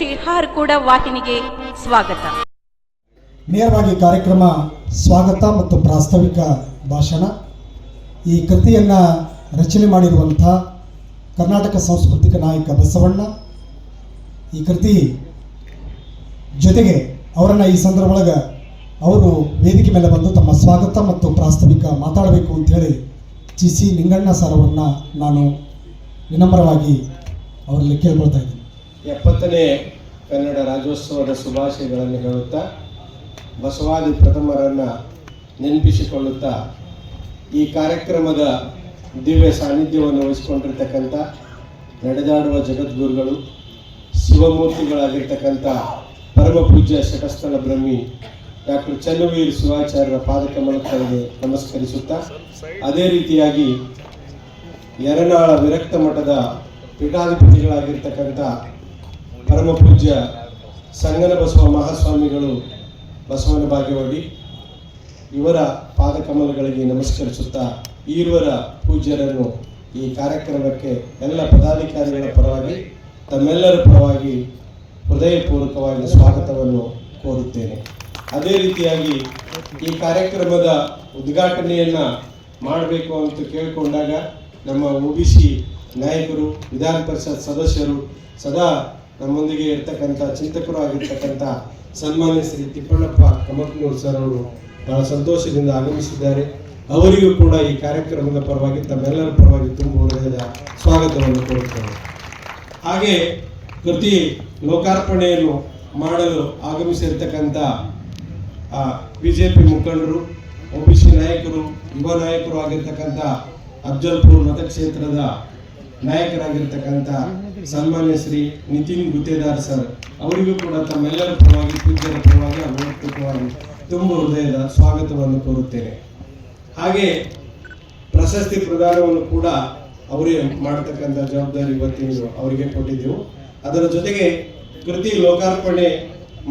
ಶಿಹಾರ್ಕೂಡ ವಾಹಿನಿಗೆ ಸ್ವಾಗತ. ನೇರವಾಗಿ ಕಾರ್ಯಕ್ರಮ ಸ್ವಾಗತ ಮತ್ತು ಪ್ರಾಸ್ತಾವಿಕ ಭಾಷಣ. ಈ ಕೃತಿಯನ್ನು ರಚನೆ ಮಾಡಿರುವಂಥ ಕರ್ನಾಟಕ ಸಾಂಸ್ಕೃತಿಕ ನಾಯಕ ಬಸವಣ್ಣ. ಈ ಕೃತಿ ಜೊತೆಗೆ ಅವರನ್ನು ಈ ಸಂದರ್ಭದೊಳಗೆ ಅವರು ವೇದಿಕೆ ಮೇಲೆ ಬಂದು ತಮ್ಮ ಸ್ವಾಗತ ಮತ್ತು ಪ್ರಾಸ್ತಾವಿಕ ಮಾತಾಡಬೇಕು ಅಂತೇಳಿ ಜಿ ಸಿ ನಿಂಗಣ್ಣ ಸರ್ ಅವರನ್ನ ನಾನು ವಿನಮ್ರವಾಗಿ ಅವರಲ್ಲಿ ಕೇಳ್ಕೊಳ್ತಾ ಇದ್ದೀನಿ. ಎಪ್ಪತ್ತನೇ ಕನ್ನಡ ರಾಜ್ಯೋತ್ಸವದ ಶುಭಾಶಯಗಳನ್ನು ಹೇಳುತ್ತಾ, ಬಸವಾದಿ ಪ್ರಥಮರನ್ನು ನೆನಪಿಸಿಕೊಳ್ಳುತ್ತಾ, ಈ ಕಾರ್ಯಕ್ರಮದ ದಿವ್ಯ ಸಾನ್ನಿಧ್ಯವನ್ನು ವಹಿಸಿಕೊಂಡಿರ್ತಕ್ಕಂಥ, ನಡೆದಾಡುವ ಜಗದ್ಗುರುಗಳು, ಶಿವಮೂರ್ತಿಗಳಾಗಿರ್ತಕ್ಕಂಥ ಪರಮಪೂಜ್ಯ ಶಟಸ್ಥಳ ಬ್ರಹ್ಮಿ ಡಾಕ್ಟರ್ ಚನ್ನವೀರ್ ಶಿವಾಚಾರ್ಯರ ಪಾದಕಮಲಗಳಿಗೆ ನಮಸ್ಕರಿಸುತ್ತಾ, ಅದೇ ರೀತಿಯಾಗಿ ಯರನಾಳ ವಿರಕ್ತ ಮಠದ ಪೀಠಾಧಿಪತಿಗಳಾಗಿರ್ತಕ್ಕಂಥ ಪರಮ ಪೂಜ್ಯ ಸಂಗನ ಬಸವ ಮಹಾಸ್ವಾಮಿಗಳು ಬಸವನ ಭಾಗ್ಯವಾಗಿ ಇವರ ಪಾದಕಮಲಗಳಿಗೆ ನಮಸ್ಕರಿಸುತ್ತಾ ಈರುವರ ಪೂಜ್ಯರನ್ನು ಈ ಕಾರ್ಯಕ್ರಮಕ್ಕೆ ಎಲ್ಲ ಪದಾಧಿಕಾರಿಗಳ ಪರವಾಗಿ ತಮ್ಮೆಲ್ಲರ ಪರವಾಗಿ ಹೃದಯಪೂರ್ವಕವಾಗಿ ಸ್ವಾಗತವನ್ನು ಕೋರುತ್ತೇನೆ. ಅದೇ ರೀತಿಯಾಗಿ ಈ ಕಾರ್ಯಕ್ರಮದ ಉದ್ಘಾಟನೆಯನ್ನು ಮಾಡಬೇಕು ಅಂತ ಕೇಳಿಕೊಂಡಾಗ ನಮ್ಮ ಒ ಬಿ ಸಿ ನಾಯಕರು ವಿಧಾನ ಪರಿಷತ್ ಸದಸ್ಯರು ಸದಾ ನಮ್ಮೊಂದಿಗೆ ಇರ್ತಕ್ಕಂಥ ಚಿಂತಕರು ಆಗಿರ್ತಕ್ಕಂಥ ಸನ್ಮಾನ್ಯ ಶ್ರೀ ತಿಪ್ಪಣ್ಣಪ್ಪ ಕಮಕ್ನೂರ್ ಸರ್ ಅವರು ಬಹಳ ಸಂತೋಷದಿಂದ ಆಗಮಿಸಿದ್ದಾರೆ. ಅವರಿಗೂ ಕೂಡ ಈ ಕಾರ್ಯಕ್ರಮದ ಪರವಾಗಿ ತಮ್ಮೆಲ್ಲರ ಪರವಾಗಿ ತುಂಬ ಹೃದಯದ ಸ್ವಾಗತವನ್ನು ಕೋರುತ್ತೇನೆ. ಹಾಗೆ ಕೃತಿ ಲೋಕಾರ್ಪಣೆಯನ್ನು ಮಾಡಲು ಆಗಮಿಸಿರ್ತಕ್ಕಂಥ ಬಿ ಜೆ ಪಿ ಮುಖಂಡರು, ಒ ಬಿ ಸಿ ನಾಯಕರು, ಯುವ ನಾಯಕರು ಆಗಿರ್ತಕ್ಕಂಥ ಅಫ್ಜಲ್ಪುರ್ ಮತಕ್ಷೇತ್ರದ ನಾಯಕರಾಗಿರ್ತಕ್ಕಂಥ ಸನ್ಮಾನ್ಯ ಶ್ರೀ ನಿತಿನ್ ಗುತ್ತೇದಾರ್ ಸರ್, ಅವರಿಗೂ ಕೂಡ ತಮ್ಮೆಲ್ಲರ ಪರವಾಗಿ, ಪೂಜ್ಯರ ಪರವಾಗಿ ವೈಯಕ್ತಿಕವಾಗಿ ತುಂಬ ಹೃದಯದ ಸ್ವಾಗತವನ್ನು ಕೋರುತ್ತೇನೆ. ಹಾಗೆ ಪ್ರಶಸ್ತಿ ಪ್ರದಾನವನ್ನು ಕೂಡ ಅವರೇ ಮಾಡತಕ್ಕಂಥ ಜವಾಬ್ದಾರಿ ಇವತ್ತಿನ ಅವರಿಗೆ ಕೊಟ್ಟಿದ್ದೆವು. ಅದರ ಜೊತೆಗೆ ಕೃತಿ ಲೋಕಾರ್ಪಣೆ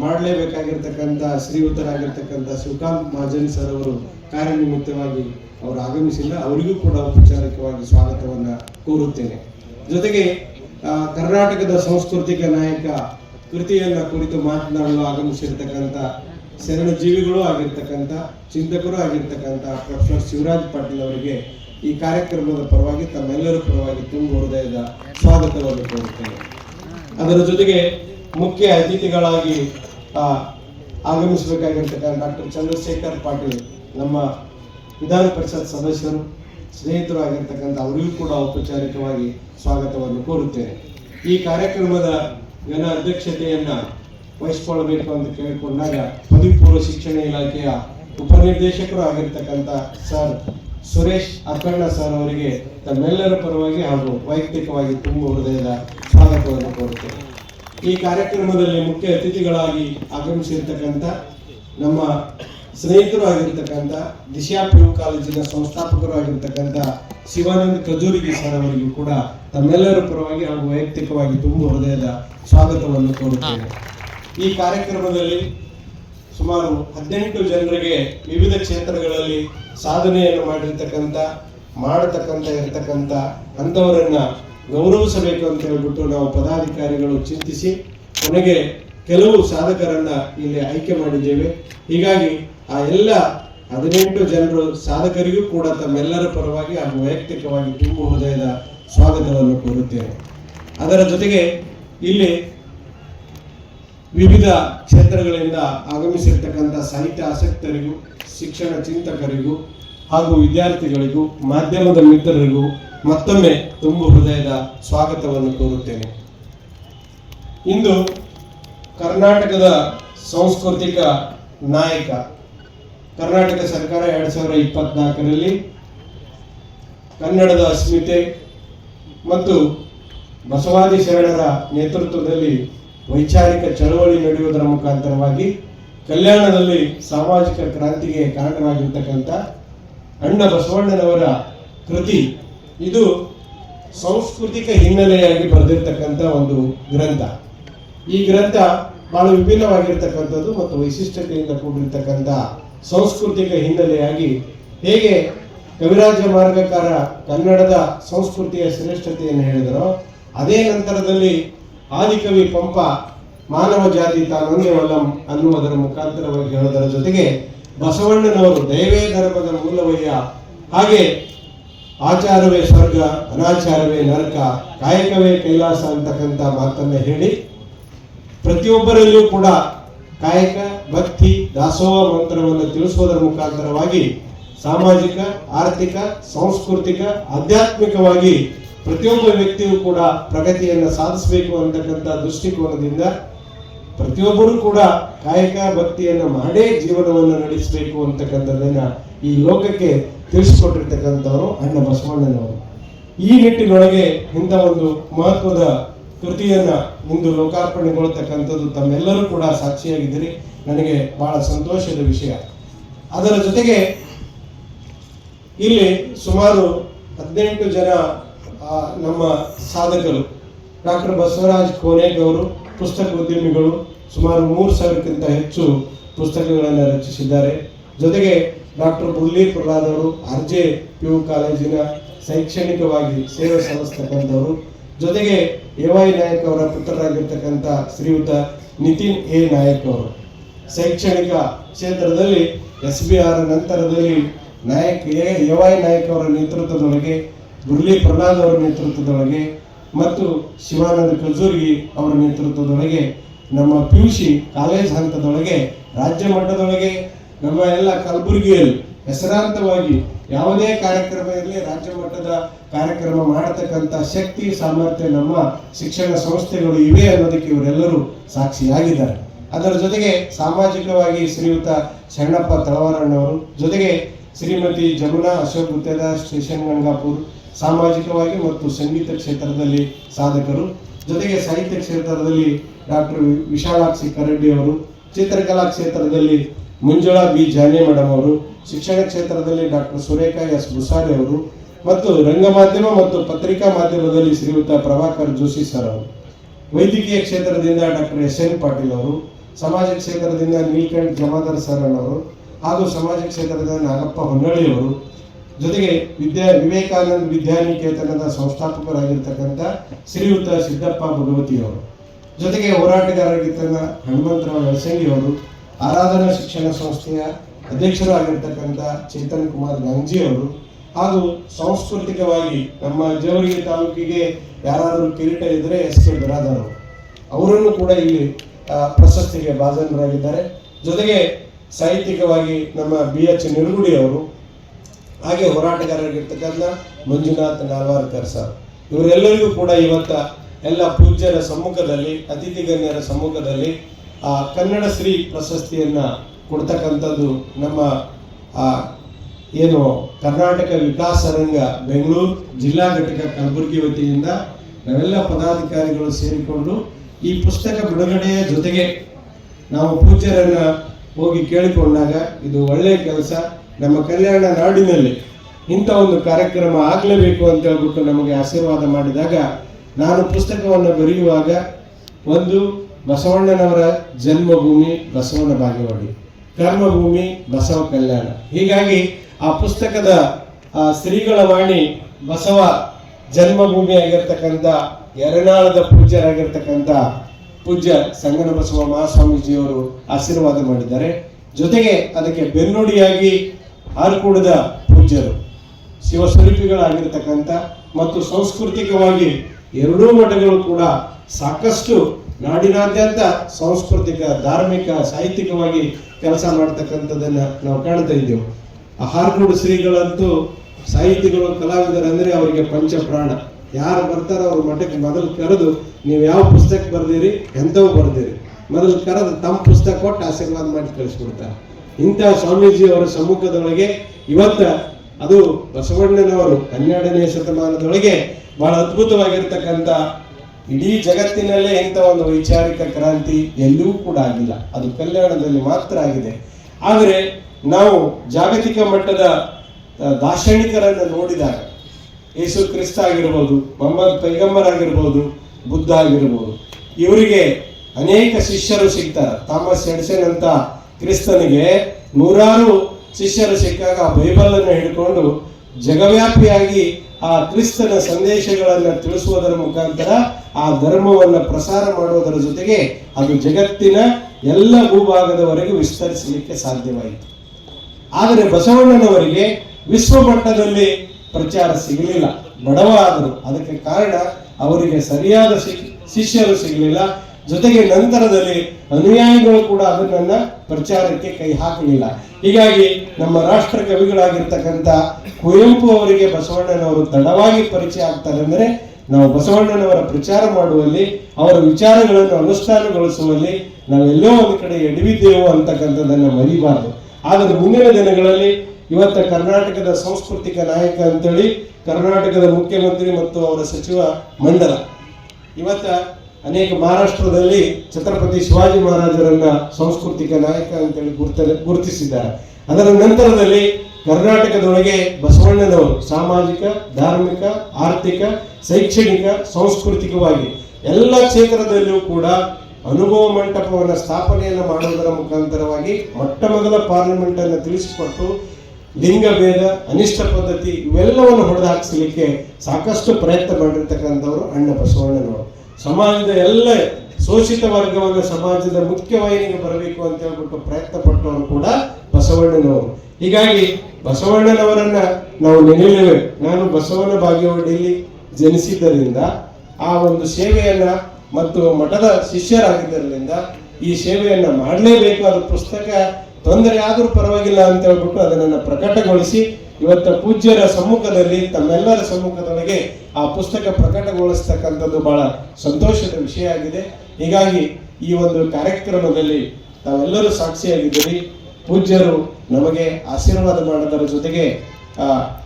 ಮಾಡಲೇಬೇಕಾಗಿರ್ತಕ್ಕಂಥ, ಶ್ರೀಯುತರಾಗಿರ್ತಕ್ಕಂಥ ಶಿವಕಾಂತ್ ಮಹಾಜನ್ ಸರ್ ಅವರು ಕಾರ್ಯನಿಮಿತ್ತವಾಗಿ ಅವರು ಆಗಮಿಸಿಲ್ಲ, ಅವರಿಗೂ ಕೂಡ ಔಪಚಾರಿಕವಾಗಿ ಸ್ವಾಗತವನ್ನು ಕೋರುತ್ತೇನೆ. ಜೊತೆಗೆ ಕರ್ನಾಟಕದ ಸಾಂಸ್ಕೃತಿಕ ನಾಯಕ ಕೃತಿಯನ್ನ ಕುರಿತು ಮಾತನಾಡಲು ಆಗಮಿಸಿರ್ತಕ್ಕಂಥ ಶರಣ ಜೀವಿಗಳು ಆಗಿರ್ತಕ್ಕಂಥ ಚಿಂತಕರು ಆಗಿರ್ತಕ್ಕಂಥ ಪ್ರೊಫೆಸರ್ ಶಿವರಾಜ್ ಪಾಟೀಲ್ ಅವರಿಗೆ ಈ ಕಾರ್ಯಕ್ರಮದ ಪರವಾಗಿ, ತಮ್ಮೆಲ್ಲರ ಪರವಾಗಿ ತುಂಬ ಹೃದಯದ ಸ್ವಾಗತವನ್ನು ಕೋರುತ್ತೇನೆ. ಅದರ ಜೊತೆಗೆ ಮುಖ್ಯ ಅತಿಥಿಗಳಾಗಿ ಆಗಮಿಸಬೇಕಾಗಿರ್ತಕ್ಕಂಥ ಡಾಕ್ಟರ್ ಚಂದ್ರಶೇಖರ್ ಪಾಟೀಲ್, ನಮ್ಮ ವಿಧಾನ ಪರಿಷತ್ ಸದಸ್ಯರು ಸ್ನೇಹಿತರು ಆಗಿರ್ತಕ್ಕಂಥ ಅವರಿಗೂ ಕೂಡ ಔಪಚಾರಿಕವಾಗಿ ಸ್ವಾಗತವನ್ನು ಕೋರುತ್ತೇನೆ. ಈ ಕಾರ್ಯಕ್ರಮದ ಜನ ಅಧ್ಯಕ್ಷತೆಯನ್ನು ವಹಿಸಿಕೊಳ್ಳಬೇಕು ಅಂತ ಕೇಳಿಕೊಂಡಾಗ ಪದವಿ ಪೂರ್ವ ಶಿಕ್ಷಣ ಇಲಾಖೆಯ ಉಪನಿರ್ದೇಶಕರು ಆಗಿರ್ತಕ್ಕಂಥ ಸರ್ ಸುರೇಶ್ ಅಕ್ಕಣ್ಣ ಸರ್ ಅವರಿಗೆ ತಮ್ಮೆಲ್ಲರ ಪರವಾಗಿ ಹಾಗೂ ವೈಯಕ್ತಿಕವಾಗಿ ತುಂಬ ಹೃದಯದ ಸ್ವಾಗತವನ್ನು ಕೋರುತ್ತೇನೆ. ಈ ಕಾರ್ಯಕ್ರಮದಲ್ಲಿ ಮುಖ್ಯ ಅತಿಥಿಗಳಾಗಿ ಆಗಮಿಸಿರ್ತಕ್ಕಂಥ ನಮ್ಮ ಸ್ನೇಹಿತರು ಆಗಿರ್ತಕ್ಕಂಥ ದಿಶಾ ಪಿ ಕಾಲೇಜಿನ ಸಂಸ್ಥಾಪಕರು ಆಗಿರ್ತಕ್ಕಂಥ ಶಿವಾನಂದ ಖಜೂರಿಗೆ ಸರ್ ಅವರಿಗೂ ಕೂಡ ತಮ್ಮೆಲ್ಲರ ಪರವಾಗಿ ಹಾಗೂ ವೈಯಕ್ತಿಕವಾಗಿ ತುಂಬ ಹೃದಯದ ಸ್ವಾಗತವನ್ನು ಕೋರುತ್ತೇನೆ. ಈ ಕಾರ್ಯಕ್ರಮದಲ್ಲಿ ಸುಮಾರು ಹದಿನೆಂಟು ಜನರಿಗೆ ವಿವಿಧ ಕ್ಷೇತ್ರಗಳಲ್ಲಿ ಸಾಧನೆಯನ್ನು ಮಾಡಿರ್ತಕ್ಕಂಥ, ಮಾಡತಕ್ಕಂಥ, ಇರತಕ್ಕಂಥ ಅಂಥವರನ್ನ ಗೌರವಿಸಬೇಕು ಅಂತ ಹೇಳ್ಬಿಟ್ಟು ನಾವು ಪದಾಧಿಕಾರಿಗಳು ಚಿಂತಿಸಿ, ಕೊನೆಗೆ ಕೆಲವು ಸಾಧಕರನ್ನ ಇಲ್ಲಿ ಆಯ್ಕೆ ಮಾಡಿದ್ದೇವೆ. ಹೀಗಾಗಿ ಆ ಎಲ್ಲ ಹದಿನೆಂಟು ಜನರು ಸಾಧಕರಿಗೂ ಕೂಡ ತಮ್ಮೆಲ್ಲರ ಪರವಾಗಿ ಹಾಗೂ ವೈಯಕ್ತಿಕವಾಗಿ ತುಂಬು ಹೃದಯದ ಸ್ವಾಗತವನ್ನು ಕೋರುತ್ತೇನೆ. ಅದರ ಜೊತೆಗೆ ಇಲ್ಲಿ ವಿವಿಧ ಕ್ಷೇತ್ರಗಳಿಂದ ಆಗಮಿಸಿರ್ತಕ್ಕಂಥ ಸಾಹಿತ್ಯ ಆಸಕ್ತರಿಗೂ ಶಿಕ್ಷಣ ಚಿಂತಕರಿಗೂ ಹಾಗೂ ವಿದ್ಯಾರ್ಥಿಗಳಿಗೂ, ಮಾಧ್ಯಮದ ಮಿತ್ರರಿಗೂ ಮತ್ತೊಮ್ಮೆ ತುಂಬು ಹೃದಯದ ಸ್ವಾಗತವನ್ನು ಕೋರುತ್ತೇನೆ. ಇಂದು ಕರ್ನಾಟಕದ ಸಾಂಸ್ಕೃತಿಕ ನಾಯಕ ಕರ್ನಾಟಕ ಸರ್ಕಾರ ಎರಡು ಸಾವಿರದ ಇಪ್ಪತ್ನಾಲ್ಕರಲ್ಲಿ ಕನ್ನಡದ ಅಸ್ಮಿತೆ ಮತ್ತು ಬಸವಾದಿ ಶರಣರ ನೇತೃತ್ವದಲ್ಲಿ ವೈಚಾರಿಕ ಚಳವಳಿ ನಡೆಯುವುದರ ಮುಖಾಂತರವಾಗಿ ಕಲ್ಯಾಣದಲ್ಲಿ ಸಾಮಾಜಿಕ ಕ್ರಾಂತಿಗೆ ಕಾರಣವಾಗಿರ್ತಕ್ಕಂಥ ಅಣ್ಣ ಬಸವಣ್ಣನವರ ಕೃತಿ ಇದು ಸಾಂಸ್ಕೃತಿಕ ಹಿನ್ನೆಲೆಯಾಗಿ ಬರೆದಿರ್ತಕ್ಕಂಥ ಒಂದು ಗ್ರಂಥ. ಈ ಗ್ರಂಥ ಬಹಳ ವಿಭಿನ್ನವಾಗಿರ್ತಕ್ಕಂಥದ್ದು ಮತ್ತು ವೈಶಿಷ್ಟ್ಯತೆಯಿಂದ ಕೂಡಿರ್ತಕ್ಕಂಥ ಸಾಂಸ್ಕೃತಿಕ ಹಿನ್ನೆಲೆಯಾಗಿ ಹೇಗೆ ಕವಿರಾಜ ಮಾರ್ಗಕಾರ ಕನ್ನಡದ ಸಂಸ್ಕೃತಿಯ ಶ್ರೇಷ್ಠತೆಯನ್ನು ಹೇಳಿದರೋ, ಅದೇ ನಂತರದಲ್ಲಿ ಆದಿಕವಿ ಪಂಪ ಮಾನವ ಜಾತಿ ತಾನೊಂದೇವಲ್ಲ ಅನ್ನುವುದರ ಮುಖಾಂತರವಾಗಿ ಹೇಳೋದರ ಜೊತೆಗೆ ಬಸವಣ್ಣನವರು ದೈವೇ ಧರ್ಮದ ಮೂಲವಯ್ಯ. ಹಾಗೆ ಆಚಾರವೇ ಸ್ವರ್ಗ, ಅನಾಚಾರವೇ ನರಕ, ಕಾಯಕವೇ ಕೈಲಾಸ ಅಂತಕ್ಕಂಥ ಮಾತನ್ನು ಹೇಳಿ ಪ್ರತಿಯೊಬ್ಬರಲ್ಲೂ ಕೂಡ ಕಾಯಕ, ಭಕ್ತಿ ದಾಸೋಹ ಮಂತ್ರವನ್ನು ತಿಳಿಸುವುದರ ಮುಖಾಂತರವಾಗಿ ಸಾಮಾಜಿಕ, ಆರ್ಥಿಕ, ಸಾಂಸ್ಕೃತಿಕ, ಆಧ್ಯಾತ್ಮಿಕವಾಗಿ ಪ್ರತಿಯೊಬ್ಬ ವ್ಯಕ್ತಿಯೂ ಕೂಡ ಪ್ರಗತಿಯನ್ನು ಸಾಧಿಸಬೇಕು ಅಂತಕ್ಕಂಥ ದೃಷ್ಟಿಕೋನದಿಂದ ಪ್ರತಿಯೊಬ್ಬರೂ ಕೂಡ ಕಾಯಕ ಭಕ್ತಿಯನ್ನು ಮಾಡೇ ಜೀವನವನ್ನು ನಡೆಸಬೇಕು ಅಂತಕ್ಕಂಥದ್ದನ್ನು ಈ ಲೋಕಕ್ಕೆ ತಿಳಿಸಿಕೊಟ್ಟಿರ್ತಕ್ಕಂಥವರು ಅಣ್ಣ ಬಸವಣ್ಣನವರು. ಈ ನಿಟ್ಟಿನೊಳಗೆ ಇಂಥ ಒಂದು ಮಹತ್ವದ ಕೃತಿಯನ್ನ ಇಂದು ಲೋಕಾರ್ಪಣೆಗೊಳ್ತಕ್ಕಂಥದ್ದು ತಮ್ಮೆಲ್ಲರೂ ಕೂಡ ಸಾಕ್ಷಿಯಾಗಿದ್ದೀರಿ. ನನಗೆ ಬಹಳ ಸಂತೋಷದ ವಿಷಯ. ಅದರ ಜೊತೆಗೆ ಇಲ್ಲಿ ಸುಮಾರು ಹದಿನೆಂಟು ಜನ ನಮ್ಮ ಸಾಧಕರು. ಡಾಕ್ಟರ್ ಬಸವರಾಜ್ ಕೋನೇಗ್ ಅವರು ಪುಸ್ತಕ ಉದ್ಯಮಿಗಳು, ಸುಮಾರು ಮೂರು ಸಾವಿರಕ್ಕಿಂತ ಹೆಚ್ಚು ಪುಸ್ತಕಗಳನ್ನು ರಚಿಸಿದ್ದಾರೆ. ಜೊತೆಗೆ ಡಾಕ್ಟರ್ ಬುಲ್ಲಿ ಪ್ರಹ್ಲಾದ್ ಅವರು, ಆರ್ ಜೆ ಪಿ ಯು ಕಾಲೇಜಿನ ಶೈಕ್ಷಣಿಕವಾಗಿ ಸೇವೆ ಸಲ್ಲಿಸ್ತಕ್ಕಂಥವರು. ಜೊತೆಗೆ ಎ ವೈ ನಾಯಕ್ ಅವರ ಪುತ್ರರಾಗಿರ್ತಕ್ಕಂಥ ಶ್ರೀಯುತ ನಿತಿನ್ ಎ. ನಾಯಕ್ ಅವರು. ಶೈಕ್ಷಣಿಕ ಕ್ಷೇತ್ರದಲ್ಲಿ ಎಸ್ ಬಿ ಆರ್ ನಂತರದಲ್ಲಿ ನಾಯಕ್ ಎ. ವೈ ನಾಯಕ್ ಅವರ ನೇತೃತ್ವದೊಳಗೆ, ಮುರಳಿ ಪ್ರಹ್ಲಾದ್ ಅವರ ನೇತೃತ್ವದೊಳಗೆ ಮತ್ತು ಶಿವಾನಂದ ಕಜೂರ್ಗಿ ಅವರ ನೇತೃತ್ವದೊಳಗೆ, ನಮ್ಮ ಪಿ ಯು ಸಿ ಕಾಲೇಜ್ ಹಂತದೊಳಗೆ, ರಾಜ್ಯ ಮಟ್ಟದೊಳಗೆ, ನಮ್ಮ ಎಲ್ಲ ಕಲಬುರಗಿಯಲ್ಲಿ ಹೆಸರಾಂತವಾಗಿ ಯಾವುದೇ ಕಾರ್ಯಕ್ರಮ ಇರಲಿ, ರಾಜ್ಯ ಮಟ್ಟದ ಕಾರ್ಯಕ್ರಮ ಮಾಡತಕ್ಕಂಥ ಶಕ್ತಿ, ಸಾಮರ್ಥ್ಯ ನಮ್ಮ ಶಿಕ್ಷಣ ಸಂಸ್ಥೆಗಳು ಇವೆ ಅನ್ನೋದಕ್ಕೆ ಇವರೆಲ್ಲರೂ ಸಾಕ್ಷಿಯಾಗಿದ್ದಾರೆ. ಅದರ ಜೊತೆಗೆ ಸಾಮಾಜಿಕವಾಗಿ ಶ್ರೀಯುತ ಶರಣಪ್ಪ ತಳವಾರಣ್ಣವರು, ಜೊತೆಗೆ ಶ್ರೀಮತಿ ಜಮುನಾ ಅಶೋಕ್ ಗುತ್ತೇದಾರ್ ಸ್ಟೇಷನ್ ಗಂಗಾಪುರ್, ಸಾಮಾಜಿಕವಾಗಿ ಮತ್ತು ಸಂಗೀತ ಕ್ಷೇತ್ರದಲ್ಲಿ ಸಾಧಕರು, ಜೊತೆಗೆ ಸಾಹಿತ್ಯ ಕ್ಷೇತ್ರದಲ್ಲಿ ಡಾಕ್ಟರ್ ವಿಶಾಲಾಕ್ಷಿ ಕರಡ್ಡಿ ಅವರು, ಚಿತ್ರಕಲಾ ಕ್ಷೇತ್ರದಲ್ಲಿ ಮಂಜುಳಾ ಬಿ. ಜಾನಿ ಮೇಡಮ್ ಅವರು, ಶಿಕ್ಷಣ ಕ್ಷೇತ್ರದಲ್ಲಿ ಡಾಕ್ಟರ್ ಸುರೇಖಾ ಎಸ್. ಬುಸಾರಿ ಅವರು ಮತ್ತು ರಂಗ ಮಾಧ್ಯಮ ಮತ್ತು ಪತ್ರಿಕಾ ಮಾಧ್ಯಮದಲ್ಲಿ ಶ್ರೀಯುತ ಪ್ರಭಾಕರ್ ಜೋಶಿ ಸರ್ ಅವರು. ವೈದ್ಯಕೀಯ ಕ್ಷೇತ್ರದಿಂದ ಡಾಕ್ಟರ್ ಎಸ್. ಎನ್. ಪಾಟೀಲ್ ಅವರು, ಸಮಾಜ ಕ್ಷೇತ್ರದಿಂದ ನೀಲ್ಕಂಠ್ ಜಮಾದಾರ್ ಸರ್ ಅವರು ಹಾಗೂ ಸಮಾಜ ಕ್ಷೇತ್ರದ ನಾಗಪ್ಪ ಹೊನ್ನಳ್ಳಿ ಅವರು. ಜೊತೆಗೆ ವಿದ್ಯಾ ವಿವೇಕಾನಂದ ವಿದ್ಯಾನಿಕೇತನದ ಸಂಸ್ಥಾಪಕರಾಗಿರ್ತಕ್ಕಂಥ ಶ್ರೀಯುತ ಸಿದ್ದಪ್ಪ ಭಗವತಿ ಅವರು. ಜೊತೆಗೆ ಹೋರಾಟಗಾರರಾಗಿರ್ತಕ್ಕಂಥ ಹನುಮಂತರಾವ್ ಯಳಸಂಗಿ ಅವರು ಆರಾಧನಾ ಶಿಕ್ಷಣ ಸಂಸ್ಥೆಯ ಅಧ್ಯಕ್ಷರು ಆಗಿರ್ತಕ್ಕಂಥ ಚೇತನ್ ಕುಮಾರ್ ಗಂಜಿ ಅವರು ಹಾಗೂ ಸಾಂಸ್ಕೃತಿಕವಾಗಿ ನಮ್ಮ ಜವರಿಗೆ ತಾಲೂಕಿಗೆ ಯಾರಾದರೂ ಕಿರೀಟ ಇದ್ದರೆ ಎಸ್ ಕೆ ಬಿರಾದರ್ ಅವರನ್ನು ಕೂಡ ಇಲ್ಲಿ ಪ್ರಶಸ್ತಿಗೆ ಭಾಜನರಾಗಿದ್ದಾರೆ. ಜೊತೆಗೆ ಸಾಹಿತ್ಯಿಕವಾಗಿ ನಮ್ಮ ಬಿ ಎಚ್ ನಿರುಗುಡಿ ಅವರು, ಹಾಗೆ ಹೋರಾಟಗಾರರಾಗಿರ್ತಕ್ಕಂಥ ಮಂಜುನಾಥ್ ನಾಲ್ವಾರ್ಕರ್ ಸರ್. ಇವರೆಲ್ಲರಿಗೂ ಕೂಡ ಇವತ್ತ ಎಲ್ಲ ಪೂಜ್ಯರ ಸಮ್ಮುಖದಲ್ಲಿ, ಅತಿಥಿ ಗಣ್ಯರ ಸಮ್ಮುಖದಲ್ಲಿ ಕನ್ನಡ ಶ್ರೀ ಪ್ರಶಸ್ತಿಯನ್ನ ಕೊಡ್ತಕ್ಕಂಥದ್ದು ನಮ್ಮ, ಆ, ಏನು ಕರ್ನಾಟಕ ವಿಕಾಸ ರಂಗ ಬೆಂಗಳೂರು ಜಿಲ್ಲಾ ಘಟಕ ಕಲಬುರಗಿ ವತಿಯಿಂದ ನಾವೆಲ್ಲ ಪದಾಧಿಕಾರಿಗಳು ಸೇರಿಕೊಂಡು ಈ ಪುಸ್ತಕ ಬಿಡುಗಡೆಯ ಜೊತೆಗೆ ನಾವು ಪೂಜ್ಯರನ್ನ ಹೋಗಿ ಕೇಳಿಕೊಂಡಾಗ ಇದು ಒಳ್ಳೆಯ ಕೆಲಸ. ನಮ್ಮ ಕಲ್ಯಾಣ ನಾಡಿನಲ್ಲಿ ಇಂಥ ಒಂದು ಕಾರ್ಯಕ್ರಮ ಆಗಲೇಬೇಕು ಅಂತ ಹೇಳ್ಬಿಟ್ಟು ನಮಗೆ ಆಶೀರ್ವಾದ ಮಾಡಿದಾಗ ನಾನು ಪುಸ್ತಕವನ್ನು ಬರೆಯುವಾಗ ಒಂದು ಬಸವಣ್ಣನವರ ಜನ್ಮಭೂಮಿ ಬಸವನ ಬಾಗೇವಾಡಿ. ಕರ್ಮಭೂಮಿ ಬಸವ ಕಲ್ಯಾಣ. ಹೀಗಾಗಿ ಆ ಪುಸ್ತಕದ ಶ್ರೀಗಳ ವಾಣಿ ಬಸವ ಜನ್ಮಭೂಮಿ ಆಗಿರ್ತಕ್ಕಂಥ ಯರನಾಳದ ಪೂಜ್ಯರಾಗಿರ್ತಕ್ಕಂಥ ಪೂಜ್ಯ ಸಂಗನ ಬಸವ ಮಹಾಸ್ವಾಮೀಜಿಯವರು ಆಶೀರ್ವಾದ ಮಾಡಿದ್ದಾರೆ. ಜೊತೆಗೆ ಅದಕ್ಕೆ ಬೆನ್ನುಡಿಯಾಗಿ ಆರ್ಕೂಡದ ಪೂಜ್ಯರು, ಶಿವಸ್ವರೂಪಿಗಳಾಗಿರ್ತಕ್ಕಂಥ ಮತ್ತು ಸಾಂಸ್ಕೃತಿಕವಾಗಿ ಎರಡೂ ಮಠಗಳು ಕೂಡ ಸಾಕಷ್ಟು ನಾಡಿನಾದ್ಯಂತ ಸಾಂಸ್ಕೃತಿಕ, ಧಾರ್ಮಿಕ, ಸಾಹಿತ್ಯಿಕವಾಗಿ ಕೆಲಸ ಮಾಡ್ತಕ್ಕಂಥದ್ದನ್ನ ನಾವು ಕಾಣ್ತಾ ಇದ್ದೇವೆ. ಆ ಹಾರ್ಗೂಡು ಶ್ರೀಗಳಂತೂ ಸಾಹಿತಿಗಳು ಕಲಾವಿದರಂದ್ರೆ ಅವರಿಗೆ ಪಂಚಪ್ರಾಣ. ಯಾರು ಬರ್ತಾರೋ ಅವ್ರ ಮಠಕ್ಕೆ ಮೊದಲು ಕರೆದು ನೀವು ಯಾವ ಪುಸ್ತಕ ಬರ್ದಿರಿ, ಎಂಥವು ಬರ್ದಿರಿ. ಮೊದಲು ಕರೆದು ತಮ್ಮ ಪುಸ್ತಕ ಕೊಟ್ಟು ಆಶೀರ್ವಾದ ಮಾಡಿ ಕಳಿಸ್ಬಿಡ್ತಾರೆ. ಇಂಥ ಸ್ವಾಮೀಜಿ ಅವರ ಸಮ್ಮುಖದೊಳಗೆ ಇವತ್ತ ಅದು ಬಸವಣ್ಣನವರು ಹನ್ನೆರಡನೇ ಶತಮಾನದೊಳಗೆ ಬಹಳ ಅದ್ಭುತವಾಗಿರ್ತಕ್ಕಂಥ ಇಡೀ ಜಗತ್ತಿನಲ್ಲೇ ಇಂಥ ಒಂದು ವೈಚಾರಿಕ ಕ್ರಾಂತಿ ಎಲ್ಲೂ ಕೂಡ ಆಗಿಲ್ಲ. ಅದು ಕಲ್ಯಾಣದಲ್ಲಿ ಮಾತ್ರ ಆಗಿದೆ. ಆದರೆ ನಾವು ಜಾಗತಿಕ ಮಟ್ಟದ ದಾರ್ಶನಿಕರನ್ನು ನೋಡಿದಾಗ ಯೇಸು ಕ್ರಿಸ್ತ ಆಗಿರ್ಬೋದು, ಮೊಹಮ್ಮದ್ ಪೈಗಂಬರ್ ಆಗಿರ್ಬೋದು, ಬುದ್ಧ ಆಗಿರ್ಬೋದು, ಇವರಿಗೆ ಅನೇಕ ಶಿಷ್ಯರು ಸಿಗ್ತಾರೆ. ಥಾಮಸ್ ಎಡ್ಸನ್ ಅಂತ ಕ್ರಿಸ್ತನಿಗೆ ನೂರಾರು ಶಿಷ್ಯರು ಸಿಕ್ಕಾಗ ಆ ಬೈಬಲ್ ಅನ್ನು ಹಿಡ್ಕೊಂಡು ಜಗವ್ಯಾಪಿಯಾಗಿ ಆ ಕ್ರಿಸ್ತನ ಸಂದೇಶಗಳನ್ನು ತಿಳಿಸುವುದರ ಮುಖಾಂತರ ಆ ಧರ್ಮವನ್ನು ಪ್ರಸಾರ ಮಾಡುವುದರ ಜೊತೆಗೆ ಅದು ಜಗತ್ತಿನ ಎಲ್ಲ ಭೂಭಾಗದವರೆಗೆ ವಿಸ್ತರಿಸಲಿಕ್ಕೆ ಸಾಧ್ಯವಾಯಿತು. ಆದರೆ ಬಸವಣ್ಣನವರಿಗೆ ವಿಶ್ವ ಮಟ್ಟದಲ್ಲಿ ಪ್ರಚಾರ ಸಿಗಲಿಲ್ಲ. ಬಡವ ಆದರು ಅದಕ್ಕೆ ಕಾರಣ ಅವರಿಗೆ ಸರಿಯಾದ ಶಿಷ್ಯರು ಸಿಗಲಿಲ್ಲ. ಜೊತೆಗೆ ನಂತರದಲ್ಲಿ ಅನುಯಾಯಿಗಳು ಕೂಡ ಅದನ್ನ ಪ್ರಚಾರಕ್ಕೆ ಕೈ ಹಾಕಲಿಲ್ಲ. ಹೀಗಾಗಿ ನಮ್ಮ ರಾಷ್ಟ್ರ ಕವಿಗಳಾಗಿರ್ತಕ್ಕಂಥ ಕುವೆಂಪು ಅವರಿಗೆ ಬಸವಣ್ಣನವರು ತಡವಾಗಿ ಪರಿಚಯ ಆಗ್ತಾರೆ ಅಂದರೆ ನಾವು ಬಸವಣ್ಣನವರ ಪ್ರಚಾರ ಮಾಡುವಲ್ಲಿ, ಅವರ ವಿಚಾರಗಳನ್ನು ಅನುಷ್ಠಾನಗೊಳಿಸುವಲ್ಲಿ ನಾವೆಲ್ಲೋ ಒಂದು ಕಡೆ ಎಡವಿದ್ದೆವು ಅಂತಕ್ಕಂಥದ್ದನ್ನು ಮರಿಬಾರದು. ಆದರೆ ಮುಂದಿನ ದಿನಗಳಲ್ಲಿ ಇವತ್ತ ಕರ್ನಾಟಕದ ಸಾಂಸ್ಕೃತಿಕ ನಾಯಕ ಅಂತೇಳಿ ಕರ್ನಾಟಕದ ಮುಖ್ಯಮಂತ್ರಿ ಮತ್ತು ಅವರ ಸಚಿವ ಮಂಡಲ. ಇವತ್ತ ಅನೇಕ ಮಹಾರಾಷ್ಟ್ರದಲ್ಲಿ ಛತ್ರಪತಿ ಶಿವಾಜಿ ಮಹಾರಾಜರನ್ನ ಸಾಂಸ್ಕೃತಿಕ ನಾಯಕ ಅಂತೇಳಿ ಗುರ್ತ ಗುರುತಿಸಿದ್ದಾರೆ. ಅದರ ನಂತರದಲ್ಲಿ ಕರ್ನಾಟಕದೊಳಗೆ ಬಸವಣ್ಣನವರು ಸಾಮಾಜಿಕ, ಧಾರ್ಮಿಕ, ಆರ್ಥಿಕ, ಶೈಕ್ಷಣಿಕ, ಸಾಂಸ್ಕೃತಿಕವಾಗಿ ಎಲ್ಲ ಕ್ಷೇತ್ರದಲ್ಲೂ ಕೂಡ ಅನುಭವ ಮಂಟಪವನ್ನು ಸ್ಥಾಪನೆಯನ್ನು ಮಾಡುವುದರ ಮುಖಾಂತರವಾಗಿ ಮೊಟ್ಟ ಮೊದಲ ಪಾರ್ಲಿಮೆಂಟ್ ಅನ್ನು ತಿಳಿಸಿಕೊಟ್ಟು ಲಿಂಗ ಭೇದ, ಅನಿಷ್ಟ ಪದ್ಧತಿ ಇವೆಲ್ಲವನ್ನು ಹೊಡೆದು ಹಾಕಿಸಲಿಕ್ಕೆ ಸಾಕಷ್ಟು ಪ್ರಯತ್ನ ಮಾಡಿರ್ತಕ್ಕಂಥವರು ಅಣ್ಣ ಬಸವಣ್ಣನವರು. ಸಮಾಜದ ಎಲ್ಲ ಶೋಷಿತ ವರ್ಗವನ್ನು ಸಮಾಜದ ಮುಖ್ಯ ವಾಹಿನಿಗೆ ಬರಬೇಕು ಅಂತ ಹೇಳ್ಬಿಟ್ಟು ಪ್ರಯತ್ನ ಪಟ್ಟವರು ಕೂಡ ಬಸವಣ್ಣನವರು. ಹೀಗಾಗಿ ಬಸವಣ್ಣನವರನ್ನ ನಾವು ನೆನೆಯುವೆ ನಾನು ಬಸವನ ಬಾಗೇವಾಡಿಯಲ್ಲಿ ಜನಿಸಿದ್ದರಿಂದ ಆ ಒಂದು ಸೇವೆಯನ್ನ ಮತ್ತು ಮಠದ ಶಿಷ್ಯರಾಗಿದ್ದರಿಂದ ಈ ಸೇವೆಯನ್ನ ಮಾಡಲೇಬೇಕು. ಅದು ಪುಸ್ತಕ ತೊಂದರೆ ಆದರೂ ಪರವಾಗಿಲ್ಲ ಅಂತ ಹೇಳ್ಬಿಟ್ಟು ಅದನ್ನು ಪ್ರಕಟಗೊಳಿಸಿ ಇವತ್ತ ಪೂಜ್ಯರ ಸಮ್ಮುಖದಲ್ಲಿ ತಮ್ಮೆಲ್ಲರ ಸಮ್ಮುಖದೊಳಗೆ ಆ ಪುಸ್ತಕ ಪ್ರಕಟಗೊಳಿಸ್ತಕ್ಕಂಥದ್ದು ಬಹಳ ಸಂತೋಷದ ವಿಷಯ ಆಗಿದೆ. ಹೀಗಾಗಿ ಈ ಒಂದು ಕಾರ್ಯಕ್ರಮದಲ್ಲಿ ತಾವೆಲ್ಲರೂ ಸಾಕ್ಷಿಯಾಗಿದ್ದೀರಿ ಪೂಜ್ಯರು ನಮಗೆ ಆಶೀರ್ವಾದ ಮಾಡೋದರ ಜೊತೆಗೆ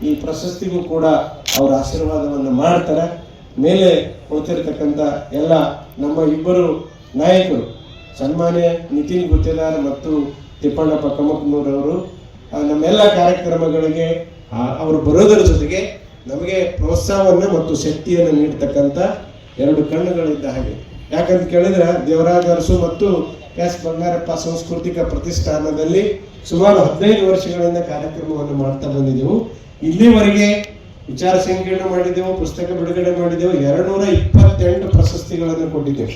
ಈ ಪ್ರಶಸ್ತಿಗೂ ಕೂಡ ಅವರ ಆಶೀರ್ವಾದವನ್ನು ಮಾಡ್ತಾರೆ. ಮೇಲೆ ಕುಳಿತಿರ್ತಕ್ಕಂಥ ಎಲ್ಲ ನಮ್ಮ ಇಬ್ಬರು ನಾಯಕರು, ಸನ್ಮಾನ್ಯ ನಿತಿನ್ ಗುತ್ತೇದಾರ್ ಮತ್ತು ತಿಪ್ಪಣ್ಣಪ್ಪ ಕಮಕ್ನೂರವರು ನಮ್ಮೆಲ್ಲ ಕಾರ್ಯಕ್ರಮಗಳಿಗೆ ಅವರು ಬರೋದರ ಜೊತೆಗೆ ನಮಗೆ ಪ್ರೋತ್ಸಾಹವನ್ನು ಮತ್ತು ಶಕ್ತಿಯನ್ನು ನೀಡ್ತಕ್ಕಂಥ ಎರಡು ಕಣ್ಣುಗಳಿದ್ದ ಹಾಗೆ. ಯಾಕಂತ ಕೇಳಿದ್ರೆ ದೇವರಾಜ ಅರಸು ಮತ್ತು ಎಸ್ ಬಂಗಾರಪ್ಪ ಸಾಂಸ್ಕೃತಿಕ ಪ್ರತಿಷ್ಠಾನದಲ್ಲಿ ಸುಮಾರು ಹದಿನೈದು ವರ್ಷಗಳಿಂದ ಕಾರ್ಯಕ್ರಮವನ್ನು ಮಾಡ್ತಾ ಬಂದಿದ್ದೆವು. ಇಲ್ಲಿವರೆಗೆ ವಿಚಾರ ಸಂಕಿರಣ ಮಾಡಿದೆವು ಪುಸ್ತಕ ಬಿಡುಗಡೆ ಮಾಡಿದೆವು ಎರಡು ಇಪ್ಪತ್ತೆಂಟು ಪ್ರಶಸ್ತಿಗಳನ್ನು ಕೊಟ್ಟಿದ್ದೆವು.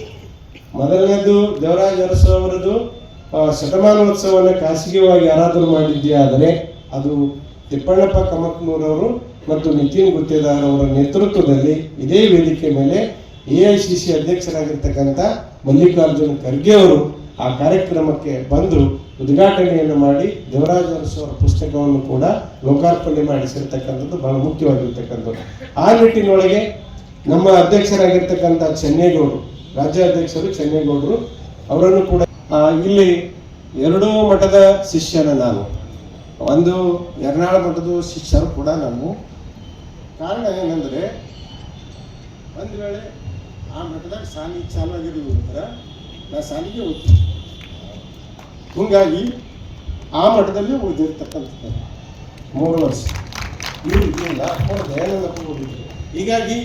ಮೊದಲನೇದು ದೇವರಾಜ ಅರಸು ಅವರದು ಶತಮಾನೋತ್ಸವವನ್ನು ಖಾಸಗಿಯಾಗಿ ಆರಾಧನೆ ಮಾಡಿದ್ದೇ ಆದರೆ ಅದು ತಿಪ್ಪಣ್ಣಪ್ಪ ಕಮಕ್ನೂರವರು ಮತ್ತು ನಿತಿನ್ ಗುತ್ತೇದಾರ್ ಅವರ ನೇತೃತ್ವದಲ್ಲಿ ಇದೇ ವೇದಿಕೆ ಮೇಲೆ ಎ ಐ ಸಿ ಸಿ ಅಧ್ಯಕ್ಷರಾಗಿರ್ತಕ್ಕಂಥ ಮಲ್ಲಿಕಾರ್ಜುನ್ ಖರ್ಗೆ ಅವರು ಆ ಕಾರ್ಯಕ್ರಮಕ್ಕೆ ಬಂದು ಉದ್ಘಾಟನೆಯನ್ನು ಮಾಡಿ ದೇವರಾಜ ಅವರ ಪುಸ್ತಕವನ್ನು ಕೂಡ ಲೋಕಾರ್ಪಣೆ ಮಾಡಿಸಿರ್ತಕ್ಕಂಥದ್ದು ಬಹಳ ಮುಖ್ಯವಾಗಿರ್ತಕ್ಕಂಥದ್ದು. ಆ ನಿಟ್ಟಿನೊಳಗೆ ನಮ್ಮ ಅಧ್ಯಕ್ಷರಾಗಿರ್ತಕ್ಕಂಥ ಚೆನ್ನೇಗೌಡರು, ರಾಜ್ಯಾಧ್ಯಕ್ಷರು ಚೆನ್ನೇಗೌಡರು ಅವರನ್ನು ಕೂಡ ಇಲ್ಲಿ ಎರಡೂ ಮಠದ ಶಿಷ್ಯನ ನಾನು. ಒಂದು ಎರ್ನಾಳ ಮಠದ ಶಿಷ್ಯರು ಕೂಡ ನಾವು ಕಾರಣ ಏನಂದರೆ, ಒಂದು ವೇಳೆ ಆ ಮಠದಾಗ ಸಾಲಿ ಚಾಲು ಆಗಿರುವುದರ ನಾ ಸಾಲಿಗೆ ಹೋಗ್ತೀನಿ. ಹೀಗಾಗಿ ಆ ಮಠದಲ್ಲಿ ಉಳಿದಿರ್ತಕ್ಕಂಥ ಮೂರು ವರ್ಷ. ಹೀಗಾಗಿ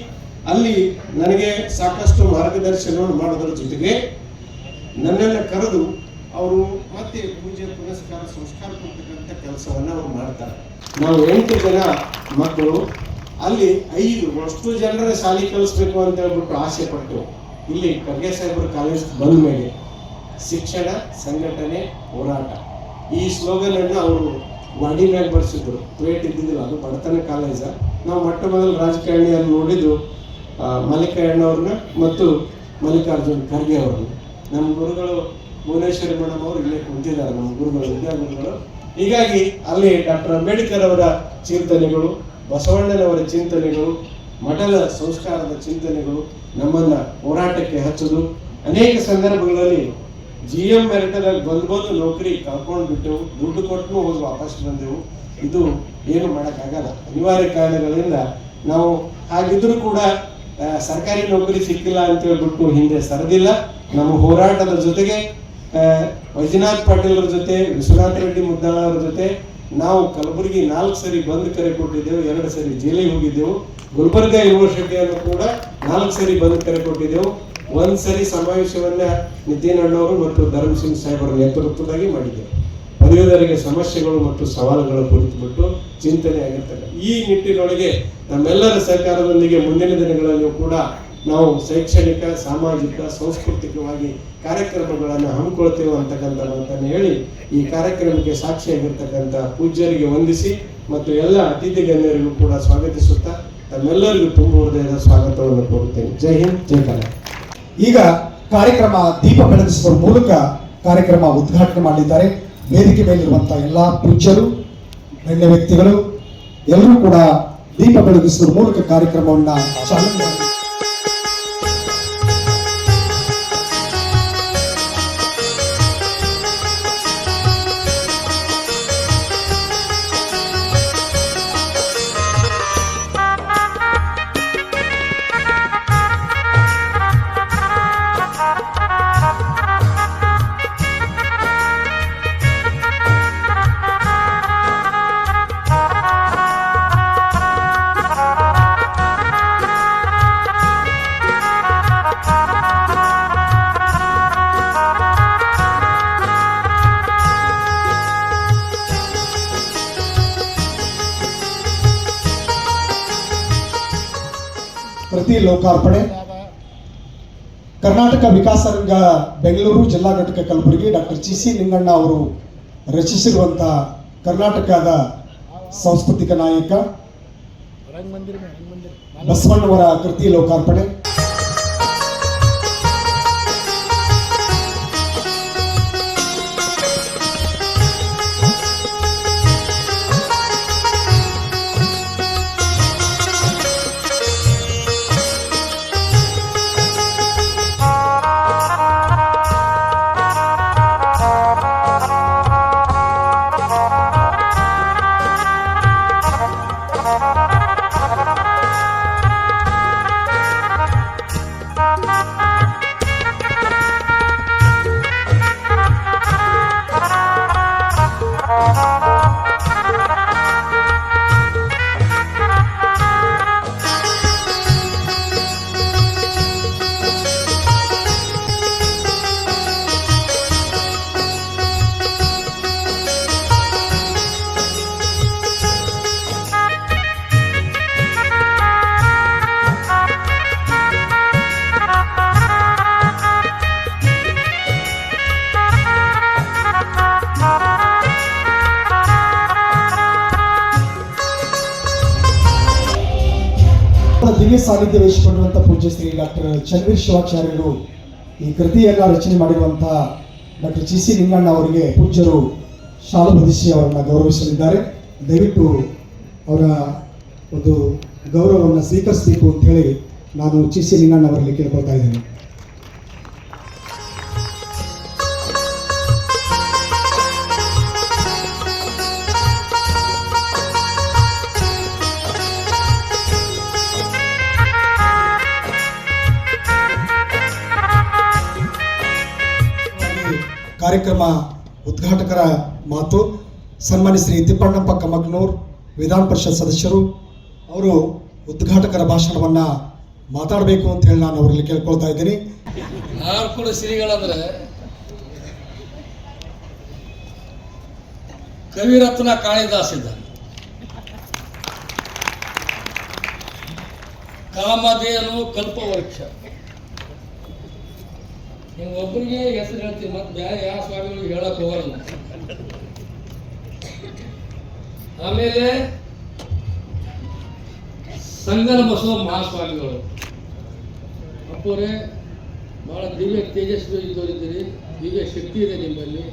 ಅಲ್ಲಿ ನನಗೆ ಸಾಕಷ್ಟು ಮಾರ್ಗದರ್ಶನವನ್ನು ಮಾಡೋದ್ರ ಜೊತೆಗೆ ನನ್ನೆಲ್ಲ ಕರೆದು ಅವರು ಮತ್ತೆ ಪೂಜೆ, ಪುನಸ್ಕಾರ, ಸಂಸ್ಕಾರ ಕೊಡ್ತಕ್ಕಂಥ ಕೆಲಸವನ್ನು ಅವ್ರು ಮಾಡ್ತಾರೆ. ನಾವು ಎಂಟು ಜನ ಮಕ್ಕಳು ಅಲ್ಲಿ ಐದು ಅಷ್ಟು ಜನರ ಶಾಲೆ ಕಲಿಸ್ಬೇಕು ಅಂತ ಹೇಳ್ಬಿಟ್ಟು ಆಸೆ ಪಟ್ಟು ಇಲ್ಲಿ ಖರ್ಗೆ ಸಾಹೇಬರ ಕಾಲೇಜ್ ಬಂದ ಮೇಲೆ ಶಿಕ್ಷಣ ಸಂಘಟನೆ ಹೋರಾಟ. ಈ ಸ್ಲೋಗನ್ ಅನ್ನು ಅವರು ವಾಡಿ ಮೇಲೆ ಬರೆಸಿದ್ರು. ಪ್ಲೇಟ್ ಇದ್ದಿದ್ದಿಲ್ಲ ಅದು ಬಡತನ ಕಾಲೇಜ. ನಾವು ಮೊಟ್ಟ ಮೊದಲು ರಾಜಕಾರಣಿಯನ್ನು ನೋಡಿದ್ದು ಆ, ಮಲ್ಲಿಕಣ್ಣವ್ರನ್ನ ಮತ್ತು ಮಲ್ಲಿಕಾರ್ಜುನ್ ಖರ್ಗೆ ಅವ್ರನ್ನ. ನಮ್ಮ ಗುರುಗಳು ಭುವನೇಶ್ವರಿ ಮೇಡಮ್ ಅವರು ಇಲ್ಲೇ ಕುಂತಿದ್ದಾರೆ ನಮ್ಮ ಗುರುಗಳು ವಿದ್ಯಾಗುರುಗಳು. ಹೀಗಾಗಿ ಅಲ್ಲಿ ಡಾಕ್ಟರ್ ಅಂಬೇಡ್ಕರ್ ಅವರ ಚಿಂತನೆಗಳು ಬಸವಣ್ಣನವರ ಚಿಂತನೆಗಳು, ಮಠದ ಸಂಸ್ಕಾರದ ಚಿಂತನೆಗಳು ನಮ್ಮನ್ನ ಹೋರಾಟಕ್ಕೆ ಹಚ್ಚೋದು. ಅನೇಕ ಸಂದರ್ಭಗಳಲ್ಲಿ ಜಿ ಎಂ ಮೆರಿಟಲ್ಲಿ ಬಂದು ಬಂದು ನೌಕರಿ ಕಳ್ಕೊಂಡು ಬಿಟ್ಟೆವು ದುಡ್ಡು ಕೊಟ್ಟು ಹೋಗಿ ವಾಪಸ್ ಬಂದೆವು. ಇದು ಏನು ಮಾಡೋಕ್ಕಾಗಲ್ಲ. ಅನಿವಾರ್ಯ ಕಾರಣಗಳಿಂದ ನಾವು ಹಾಗಿದ್ರೂ ಕೂಡ ಸರ್ಕಾರಿ ನೌಕರಿ ಸಿಕ್ಕಿಲ್ಲ ಅಂತ ಹೇಳ್ಬಿಟ್ಟು ಹಿಂದೆ ಸರದಿಲ್ಲ. ನಮ್ಮ ಹೋರಾಟದ ಜೊತೆಗೆ ವೈಜಿನಾಥ್ ಪಾಟೀಲ್ ಜೊತೆ, ವಿಶ್ವನಾಥ ರೆಡ್ಡಿ ಮುದ್ದಾಳ ಅವರ ಜೊತೆ ನಾವು ಕಲಬುರಗಿ ನಾಲ್ಕು ಸರಿ ಬಂದ್ ಕರೆ ಕೊಟ್ಟಿದ್ದೆವು, ಎರಡು ಸರಿ ಜೈಲಿಗೆ ಹೋಗಿದ್ದೆವು. ಗುಲ್ಬರ್ಗಾ ಯೂನಿವರ್ಸಿಟಿಯನ್ನು ಕೂಡ ನಾಲ್ಕು ಸರಿ ಬಂದ್ ಕರೆ ಕೊಟ್ಟಿದ್ದೆವು. ಒಂದು ಸರಿ ಸಮಾವೇಶವನ್ನ ನಿತಿನ್ ಅಣ್ಣವರು ಮತ್ತು ಧರ್ಮ್ ಸಿಂಗ್ ಸಾಹೇಬರ ನೇತೃತ್ವದಾಗಿ ಮಾಡಿದ್ದೆವು. ಪದವೀಧರಿಗೆ ಸಮಸ್ಯೆಗಳು ಮತ್ತು ಸವಾಲುಗಳ ಕುರಿತು ಬಿಟ್ಟು ಚಿಂತನೆ ಆಗಿರ್ತದೆ. ಈ ನಿಟ್ಟಿನೊಳಗೆ ನಮ್ಮೆಲ್ಲರ ಸರ್ಕಾರದೊಂದಿಗೆ ಮುಂದಿನ ದಿನಗಳಲ್ಲಿಯೂ ಕೂಡ ನಾವು ಶೈಕ್ಷಣಿಕ, ಸಾಮಾಜಿಕ, ಸಾಂಸ್ಕೃತಿಕವಾಗಿ ಕಾರ್ಯಕ್ರಮಗಳನ್ನು ಹಮ್ಮಿಕೊಳ್ತೇವೆ ಅಂತಕ್ಕಂಥ ಮಾತನ್ನು ಹೇಳಿ, ಈ ಕಾರ್ಯಕ್ರಮಕ್ಕೆ ಸಾಕ್ಷಿಯಾಗಿರ್ತಕ್ಕಂಥ ಪೂಜ್ಯರಿಗೆ ವಂದಿಸಿ ಮತ್ತು ಎಲ್ಲ ಅತಿಥಿ ಗಣ್ಯರಿಗೂ ಕೂಡ ಸ್ವಾಗತಿಸುತ್ತಾ ತಮ್ಮೆಲ್ಲರಿಗೂ ತುಂಬ ಹೃದಯದ ಸ್ವಾಗತವನ್ನು ಕೋರುತ್ತೇನೆ. ಜೈ ಹಿಂದ್, ಜೈ ಕರ್ನಾಟಕ ಈಗ ಕಾರ್ಯಕ್ರಮ ದೀಪ ಬೆಳಗಿಸುವ ಮೂಲಕ ಕಾರ್ಯಕ್ರಮ ಉದ್ಘಾಟನೆ ಮಾಡಿದ್ದಾರೆ ವೇದಿಕೆ ಮೇಲಿರುವಂತಹ ಎಲ್ಲಾ ಪೂಜ್ಯರು, ಗಣ್ಯ ವ್ಯಕ್ತಿಗಳು, ಎಲ್ಲರೂ ಕೂಡ ದೀಪ ಬೆಳಗಿಸುವ ಮೂಲಕ ಕಾರ್ಯಕ್ರಮವನ್ನು ಚಾಲನೆ ಲೋಕಾರ್ಪಣೆ ಕರ್ನಾಟಕ ವಿಕಾಸ ರಂಗ ಬೆಂಗಳೂರು ಜಿಲ್ಲಾ ಘಟಕ Kalaburagi doctor G C Ninganna ಅವರು ರಚಿಸಿರುವಂತಹ ಕರ್ನಾಟಕದ ಸಾಂಸ್ಕೃತಿಕ ನಾಯಕ. ಬಸವಣ್ಣವರ ಕೃತಿ ಲೋಕಾರ್ಪಣೆ. ದಿವ್ಯ ಸಾನ್ನಿಧ್ಯ ವಹಿಸಿಕೊಂಡಿರುವಂತಹ ಪೂಜ್ಯ ಶ್ರೀ ಡಾಕ್ಟರ್ ಚಂದ್ರೀರ್ ಶಿವಾಚಾರ್ಯರು ಈ ಕೃತಿಯನ್ನ ರಚನೆ ಮಾಡಿರುವಂತಹ ಡಾಕ್ಟರ್ ಜಿ ಸಿ ನಿಂಗಣ್ಣ ಅವರಿಗೆ ಪೂಜ್ಯರು ಶಾಲು ಹೊದಿಸಿ ಅವರನ್ನ ಗೌರವಿಸಲಿದ್ದಾರೆ. ದಯವಿಟ್ಟು ಅವರ ಒಂದು ಗೌರವವನ್ನು ಸ್ವೀಕರಿಸಬೇಕು ಅಂತ ಹೇಳಿ ನಾನು ಜಿ ಸಿ ನಿಂಗಣ್ಣ ಅವರಲ್ಲಿ ಕೇಳ್ಕೊಳ್ತಾ ಇದ್ದೇನೆ. ಕಾರ್ಯಕ್ರಮ ಉದ್ಘಾಟಕರ ಮಾತು ಸನ್ಮಾನ್ಯ ಶ್ರೀ ತಿಪ್ಪಣ್ಣಪ್ಪ ಕಮಗ್ನೂರ್ ವಿಧಾನ ಪರಿಷತ್ ಸದಸ್ಯರು, ಅವರು ಉದ್ಘಾಟಕರ ಭಾಷಣವನ್ನ ಮಾತಾಡಬೇಕು ಅಂತ ಹೇಳಿ ನಾನು ಅವರಲ್ಲಿ ಕೇಳ್ಕೊಳ್ತಾ ಇದ್ದೀನಿ. ನಾನು ಕೂಡ ಶ್ರೀಗಳಂದ್ರೆ ಕವಿರತ್ನ ಕಾಳಿದಾಸ ಕಾಮಧೇನು ಕಲ್ಪವೃಕ್ಷ. ನೀವು ಒಬ್ಬರಿಗೆ ಹೆಸರು ಹೇಳ್ತೀವಿ, ಮತ್ತೆ ಬೇರೆ ಯಾವ ಸ್ವಾಮಿಗಳು ಹೇಳಕ್ ಹೋಗಲ್ಲ. ಆಮೇಲೆ ಸಂಗನ ಬಸವ ಮಹಾಸ್ವಾಮಿಗಳು. ಅಪ್ಪರೇ, ಬಹಳ ದಿವ್ಯ ತೇಜಸ್ವಿ ಇದ್ದವರಿದ್ದೀರಿ ದಿವ್ಯ ಶಕ್ತಿ ಇದೆ ನಿಮ್ಮಲ್ಲಿ.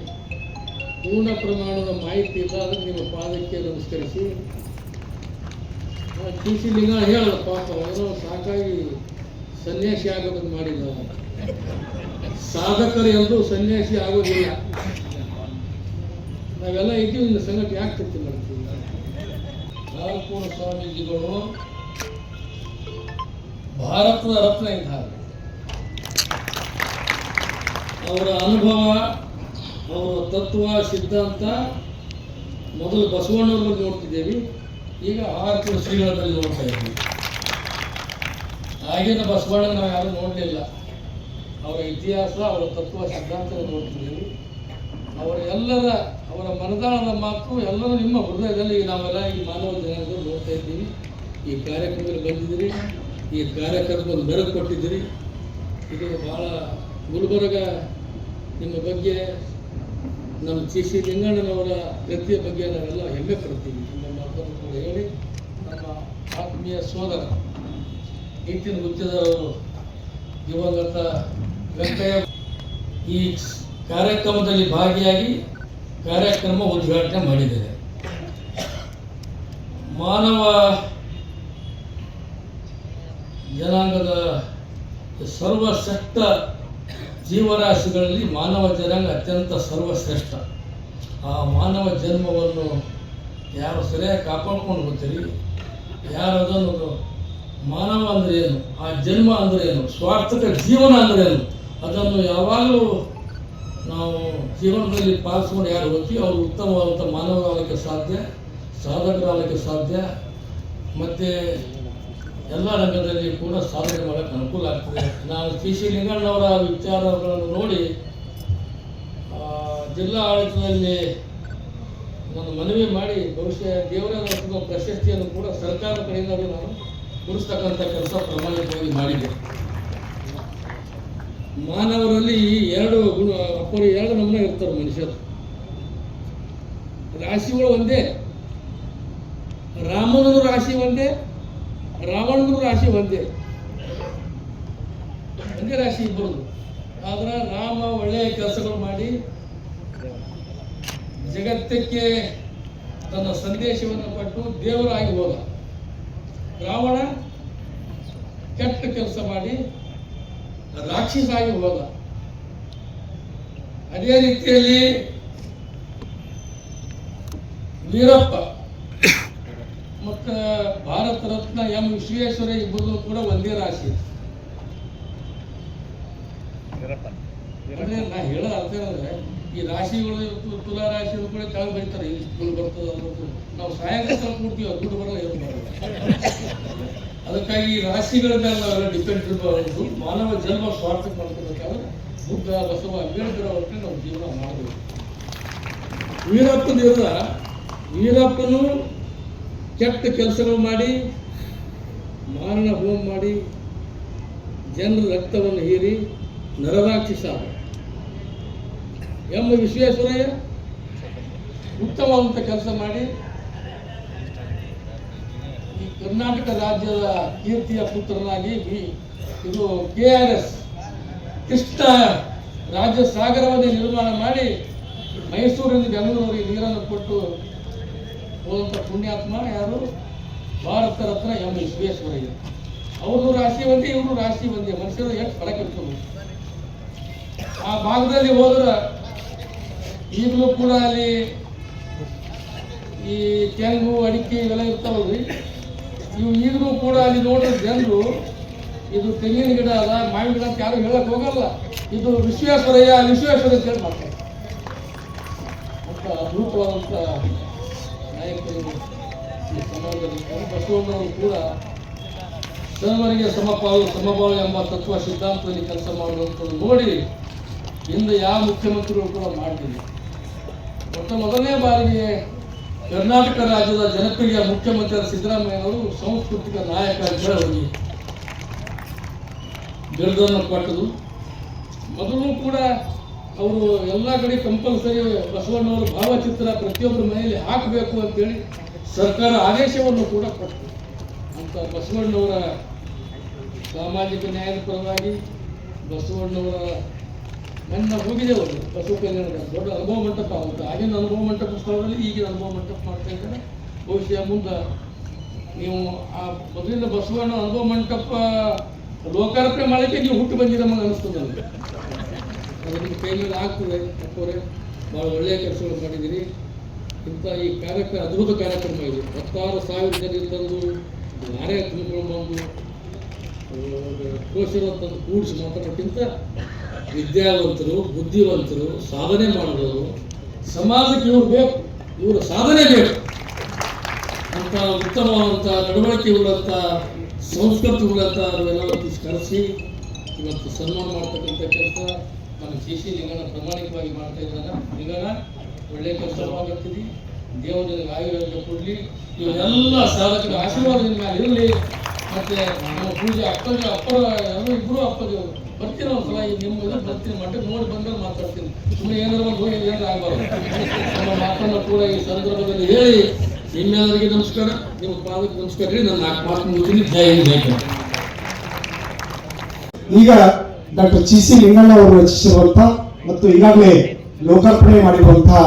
ಪೂರ್ಣ ಪ್ರಮಾಣದ ಮಾಹಿತಿ ಇಲ್ಲ ನಿಮ್ಮ ಪಾದಕ್ಕೆ ನಮಸ್ಕರಿಸಿ. ಟಿ ಸಿ ಲಿಂಗ ಹೇಳಲ್ಲ, ಪಾಪ ಏನೋ ಸಾಕಾಗಿ ಸನ್ಯಾಸಿ ಆಗೋದನ್ನು ಸಾಧಕರು ಎಲ್ಲರೂ ಸನ್ಯಾಸಿ ಆಗೋದಿಲ್ಲ. ನಾವೆಲ್ಲ ಇದ್ದೀವಿ ನಿಮ್ಮ ಸಂಗತಿ ಯಾಕೆ ತಪ್ಪಿಲ್ಲ ನಾಲ್ಕು ಸ್ವಾಮೀಜಿಗಳು ಭಾರತದ ರತ್ನ ಇದ್ದಾರೆ ಅವರ ಅನುಭವ, ಅವರ ತತ್ವ, ಸಿದ್ಧಾಂತ ಮೊದಲು ಬಸವಣ್ಣವ್ರಲ್ಲಿ ನೋಡ್ತಿದ್ದೇವೆ. ಈಗ ಆರ್ಥಿಕ ಶ್ರೀಗಳಲ್ಲಿ ನೋಡ್ತಾ ಇದ್ದೀವಿ. ಆಗಿನ ಬಸವಣ್ಣ ನಾವು ಯಾರು ನೋಡಲಿಲ್ಲ. ಅವರ ಇತಿಹಾಸ, ಅವರ ತತ್ವ ಸಿದ್ಧಾಂತ ನೋಡ್ತಿದ್ದೀವಿ. ಅವರ ಎಲ್ಲರ, ಅವರ ಮನದಾಳದ ಮಾತು ಎಲ್ಲರೂ ನಿಮ್ಮ ಹೃದಯದಲ್ಲಿ ನಾವೆಲ್ಲ ಈ ಮಾನವ ಜನಾಂಗ ನೋಡ್ತಾ ಇದ್ದೀವಿ. ಈ ಕಾರ್ಯಕ್ರಮದಲ್ಲಿ ಬಂದಿದ್ದೀರಿ. ಈ ಕಾರ್ಯಕ್ರಮದಲ್ಲಿ ಬೆರಗು ಕೊಟ್ಟಿದ್ದೀರಿ. ಇದು ಭಾಳ ಗುಲ್ಬರ್ಗ ನಿಮ್ಮ ಬಗ್ಗೆ, ನಮ್ಮ ಜಿ ಸಿ ಲಿಂಗಣ್ಣನವರ ವ್ಯಕ್ತಿಯ ಬಗ್ಗೆ ನಾವೆಲ್ಲ ಹೆಮ್ಮೆ ಪಡ್ತೀವಿ. ನಿಮ್ಮ ಮಾತನ್ನು ಹೇಳಿ, ನಮ್ಮ ಆತ್ಮೀಯ ಸೋದರ, ನಿತಿನ್ ಹುಚ್ಚದವರು ದಿವಂಗತ ವೆಂಕಯ್ಯ ಈ ಕಾರ್ಯಕ್ರಮದಲ್ಲಿ ಭಾಗಿಯಾಗಿ ಕಾರ್ಯಕ್ರಮ ಉದ್ಘಾಟನೆ ಮಾಡಿದ್ದಾರೆ. ಮಾನವ ಜನಾಂಗದ ಸರ್ವಶ್ರೇಷ್ಠ ಜೀವರಾಶಿಗಳಲ್ಲಿ ಮಾನವ ಜನಾಂಗ ಅತ್ಯಂತ ಸರ್ವಶ್ರೇಷ್ಠ. ಆ ಮಾನವ ಜನ್ಮವನ್ನು ಯಾರು ಸರಿಯಾಗಿ ಕಾಪಾಡ್ಕೊಂಡು ಹೋಗ್ತೀರಿ? ಯಾರು ಅದನ್ನು ಮಾನವ ಅಂದ್ರೆ ಏನು? ಆ ಜನ್ಮ ಅಂದ್ರೆ ಏನು? ಸ್ವಾರ್ಥಕ ಜೀವನ ಅಂದ್ರೆ ಏನು? ಅದನ್ನು ಯಾವಾಗಲೂ ನಾವು ಜೀವನದಲ್ಲಿ ಪಾಲಿಸ್ಕೊಂಡು ಯಾರು ಹೋಗ್ತೀವಿ ಅವರು ಉತ್ತಮವಾದಂಥ ಮಾನವರಾಗಲಿಕ್ಕೆ ಸಾಧ್ಯ ಸಾಧಕರಾಗಲಿಕ್ಕೆ ಸಾಧ್ಯ, ಮತ್ತು ಎಲ್ಲ ರಂಗದಲ್ಲಿ ಕೂಡ ಸಾಧನೆ ಮಾಡೋಕ್ಕೆ ಅನುಕೂಲ ಆಗ್ತದೆ. ನಾನು ಸಿ ಸಿ ಲಿಂಗಣ್ಣವರ ವಿಚಾರಗಳನ್ನು ನೋಡಿ ಜಿಲ್ಲಾ ಆಡಳಿತದಲ್ಲಿ ನಾನು ಮನವಿ ಮಾಡಿ ಬಹುಶಃ ದೇವರ ಪ್ರಶಸ್ತಿಯನ್ನು ಕೂಡ ಸರ್ಕಾರದ ಕಡೆಯಿಂದ ನಾನು ಗುರುಸ್ತಕ್ಕಂಥ ಕೆಲಸ ಪ್ರಾಮಾಣಿಕವಾಗಿ ಮಾಡಿದೆ. ಮಾನವರಲ್ಲಿ ಎರಡು ಗುಣ ಅಪ್ಪರು ಎರಡು ನಮೂನೆ ಇರ್ತಾರೆ ಮನುಷ್ಯರು. ರಾಶಿಗಳು ಒಂದೇ. ರಾಮನ ರಾಶಿ ಒಂದೇ, ರಾವಣನ ರಾಶಿ ಒಂದೇ. ಒಂದೇ ರಾಶಿ ಇಬ್ಬರು ಆದ್ರೆ ರಾಮ ಒಳ್ಳೆಯ ಕೆಲಸಗಳು ಮಾಡಿ ಜಗತ್ತಕ್ಕೆ ತನ್ನ ಸಂದೇಶವನ್ನು ಪಟ್ಟು ದೇವರಾಗಿ ಹೋದ. ರಾವಣ ಕೆಟ್ಟ ಕೆಲಸ ಮಾಡಿ ರಾಕ್ಷಸಾಗಿ ಹೋದ. ಅದೇ ರೀತಿಯಲ್ಲಿ ವೀರಪ್ಪ ಮತ್ತು ಭಾರತ ರತ್ನ ಎಂ ವಿಶ್ವೇಶ್ವರ ಇಬ್ಬರು ಕೂಡ ಒಂದೇ ರಾಶಿ. ಅಂದ್ರೆ ನಾ ಹೇಳೋ ಅರ್ಥ ಏನಂದ್ರೆ ಈ ರಾಶಿಗಳು ತುಲಾ ರಾಶಿಗಳು ಕೂಡ ಕೆಳಗೆ ಬರೀತಾರೆ ಇಷ್ಟು ಬರ್ತದೆ ಅನ್ನೋದು. ನಾವು ಸಾಯಂಕಾಲ ಕೂಡ್ತೀವಿ ಅದು ದುಡ್ಡು ಬರಲ್ಲ ಏನು ಬರಲ್ಲ. ಅದಕ್ಕಾಗಿ ರಾಶಿಗಳ ಮೇಲೆ ನಾವೆಲ್ಲ ಡಿಪೆಂಡ್ ಇರಬಾರದು ಮಾನವ ಜನ್ಮ ಸ್ವಾರ್ಥ ಮಾಡ್ಕೋಬೇಕಾದ್ರೆ ಬುದ್ಧ, ಬಸವ, ಅಂಬೇಡ್ಕರ್ ಅವ್ರಿಗೆ ನಾವು ಜೀವನ ಮಾಡಬೇಕು ವೀರಪ್ಪನಿಂದ ವೀರಪ್ಪನು ಕೆಟ್ಟ ಕೆಲಸಗಳು ಮಾಡಿ, ಮಾರಣ ಹೋಮ ಮಾಡಿ, ಜನರ ರಕ್ತವನ್ನು ಹೀರಿ ನರರಾಕ್ಷಸ ಆದ. ಎಂ ವಿಶ್ವೇಶ್ವರಯ್ಯ ಉತ್ತಮವಾದಂಥ ಕೆಲಸ ಮಾಡಿ ಕರ್ನಾಟಕ ರಾಜ್ಯದ ಕೀರ್ತಿಯ ಪುತ್ರನಾಗಿ ಬಿ ಇದು ಕೆ ಆರ್ ಎಸ್ ಕೃಷ್ಣ ರಾಜ್ಯ ಸಾಗರವನ್ನೇ ನಿರ್ಮಾಣ ಮಾಡಿ ಮೈಸೂರಿನ ಬೆಂಗಳೂರಿಗೆ ನೀರನ್ನು ಕೊಟ್ಟು ಹೋದಂಥ ಪುಣ್ಯಾತ್ಮ ಯಾರು? ಭಾರತ ರತ್ನ ಎಂ ವಿಶ್ವೇಶ್ವರಯ್ಯ. ಅವರು ರಾಶಿ ಒಂದೇ, ಇವರು ರಾಶಿ ಒಂದೇ. ಮನುಷ್ಯರು ಎಷ್ಟು ಫಲ ಆ ಭಾಗದಲ್ಲಿ ಹೋದ್ರೆ ಈಗಲೂ ಕೂಡ ಅಲ್ಲಿ ಈ ತೆಂಗು, ಅಡಿಕೆ ಇವೆಲ್ಲ ಇರ್ತಾವಲ್ರಿ. ಇವು ಈಗಲೂ ಕೂಡ ಅಲ್ಲಿ ನೋಡಿದ ಜನರು, ಇದು ತೆಂಗಿನ ಗಿಡ ಅಲ್ಲ, ಮಾವಿನ ಗಿಡ ಅಂತ ಯಾರು ಹೇಳಕ್ ಹೋಗಲ್ಲ. ಇದು ವಿಶ್ವೇಶ್ವರಯ್ಯ, ವಿಶ್ವೇಶ್ವರ ಅಂತ ಹೇಳಿ ಮಾಡ್ತಾರೆ ಅಂತ ಅದ್ಭುತವಾದಂಥ ನಾಯಕರು ಈ ಸಮಾಜದಲ್ಲಿ. ಬಸವಣ್ಣವರು ಕೂಡ ಸರ್ವರಿಗೆ ಸಮಪಾಲು, ಸಮಬಾಳು ಎಂಬ ತತ್ವ ಸಿದ್ಧಾಂತದಲ್ಲಿ ಕೆಲಸ ಮಾಡುವಂಥದ್ದು ನೋಡಿ ಇಂದು ಯಾವ ಮುಖ್ಯಮಂತ್ರಿಗಳು ಕೂಡ ಮಾಡ್ತೀವಿ ಮೊಟ್ಟ ಮೊದಲನೇ ಬಾರಿಗೆ ಕರ್ನಾಟಕ ರಾಜ್ಯದ ಜನಪ್ರಿಯ ಮುಖ್ಯಮಂತ್ರಿ ಸಿದ್ದರಾಮಯ್ಯನವರು ಸಾಂಸ್ಕೃತಿಕ ನಾಯಕ ಹೇಳಿ ಬಿರುದನ್ನು ಕೊಟ್ಟದು ಮೊದಲು ಕೂಡ ಅವರು ಎಲ್ಲ ಕಡೆ ಕಂಪಲ್ಸರಿ ಬಸವಣ್ಣವರ ಭಾವಚಿತ್ರ ಪ್ರತಿಯೊಬ್ಬರ ಮನೆಯಲ್ಲಿ ಹಾಕಬೇಕು ಅಂತೇಳಿ ಸರ್ಕಾರ ಆದೇಶವನ್ನು ಕೂಡ ಕೊಟ್ಟರು. ಅಂತ ಬಸವಣ್ಣವರ ಸಾಮಾಜಿಕ ನ್ಯಾಯದ ಪರವಾಗಿ ಬಸವಣ್ಣವರ ನನ್ನ ಹೋಗಿದ್ದೇವೆ ಬಸವ ಕಲ್ಯಾಣದ ದೊಡ್ಡ ಅನುಭವ ಮಂಟಪ ಆಗುತ್ತೆ ಆಗಿನ ಅನುಭವ ಮಂಟಪ ಸ್ಥಳದಲ್ಲಿ ಈಗಿನ ಅನುಭವ ಮಂಟಪ ಮಾಡ್ತಾ ಇದ್ದಾರೆ ಬಹುಶಃ ಮುಂದೆ ನೀವು ಆ ಮೊದಲಿನ ಬಸವಣ್ಣ ಅನುಭವ ಮಂಟಪ ಲೋಕಾರ್ಪಣೆ ಮಾಡಲಿಕ್ಕೆ ನೀವು ಹುಟ್ಟು ಬಂದಿದ್ದ ನಮಗೆ ಅನಿಸ್ತದೆ ನನಗೆ. ಅದು ಕೈ ಮೇಲೆ ಆಗ್ತದೆ. ಅಕ್ಕೋರೆ ಭಾಳ ಒಳ್ಳೆಯ ಕೆಲಸಗಳು ಮಾಡಿದ್ದೀರಿ. ಇಂಥ ಈ ಕಾರ್ಯಕ್ರಮ ಅದ್ಭುತ ಕಾರ್ಯಕ್ರಮ ಇದೆ. ಹತ್ತಾರು ಸಾವಿರ ಜನ ತಂದು ಯಾರೇ ತುಂಬಿಕೊಂಡು ಬಂದು ಕೋಶರ ತಂದು ಕೂಡಿಸಿ ಮಾತಾಡೋಕ್ಕಿಂತ ವಿದ್ಯಾವಂತರು, ಬುದ್ಧಿವಂತರು, ಸಾಧನೆ ಮಾಡಿದವರು ಸಮಾಜಕ್ಕೆ ಇವ್ರು ಬೇಕು, ಇವರ ಸಾಧನೆ ಬೇಕು. ಅಂತ ಉತ್ತಮವಾದಂಥ ನಡವಳಿಕೆ ಉಳ್ಳಂಥ ಸಂಸ್ಕೃತಿ ಉಳ್ಳಂಥ ಅವರೆಲ್ಲ ಕರೆಸಿ, ಇವತ್ತು ಸನ್ಮಾನ ಮಾಡ್ತಕ್ಕಂಥ ಕೆಲಸ ನಮ್ಮ ಸಿ ಸಿ ಲಿಂಗನ ಪ್ರಾಮಾಣಿಕವಾಗಿ ಮಾಡ್ತಾ ಇದ್ದಾನ. ಲಿಂಗನ ಒಳ್ಳೆ ಕೆಲಸವಾಗುತ್ತದೆ ದೇವರು ನಿನಗೆ ಆಯುರ್ವೇದ ಕೊಡಲಿ. ಇವರೆಲ್ಲ ಸಾಧಕರ ಆಶೀರ್ವಾದ ಇರಲಿ. ಮತ್ತೆ ನಮ್ಮ ಪೂಜೆ ಅಪ್ಪಗೆ ಅಪ್ಪರ ಎಲ್ಲ ಇಬ್ಬರು ಅಪ್ಪಗೆ ಬರ್ತೀನಿ ಒಂದ್ಸಲ ಈ ನಿಮ್ಮ ಇದು ಬರ್ತೀನಿ ಮಠಕ್ಕೆ ನೋಡಿ ಬಂದಾಗ ಮಾತಾಡ್ತೀನಿ. ಸುಮ್ಮನೆ ಏನಾದ್ರು ಒಂದು ಹೋಗಿ ಏನಾದ್ರು ಆಗಬಾರ್ದು. ನಮ್ಮ ಮಾತನ್ನ ಕೂಡ ಈ ಸಂದರ್ಭದಲ್ಲಿ ಹೇಳಿ. ನಿಮ್ಮೆಲ್ಲರಿಗೆ ನಮಸ್ಕಾರ. ನಿಮ್ಮ ಪಾದಕ್ಕೆ ನಮಸ್ಕಾರ ಹೇಳಿ. ನನ್ನ ನಾಲ್ಕು ಮಾತು ಮುಗಿತೀನಿ ಜಯ ಜೈ ಈಗ ಡಾಕ್ಟರ್ ಜಿ ಸಿ ಲಿಂಗಣ್ಣ ಅವರು ರಚಿಸಿರುವಂತಹ ಮತ್ತು ಈಗಾಗಲೇ ಲೋಕಾರ್ಪಣೆ ಮಾಡಿರುವಂತಹ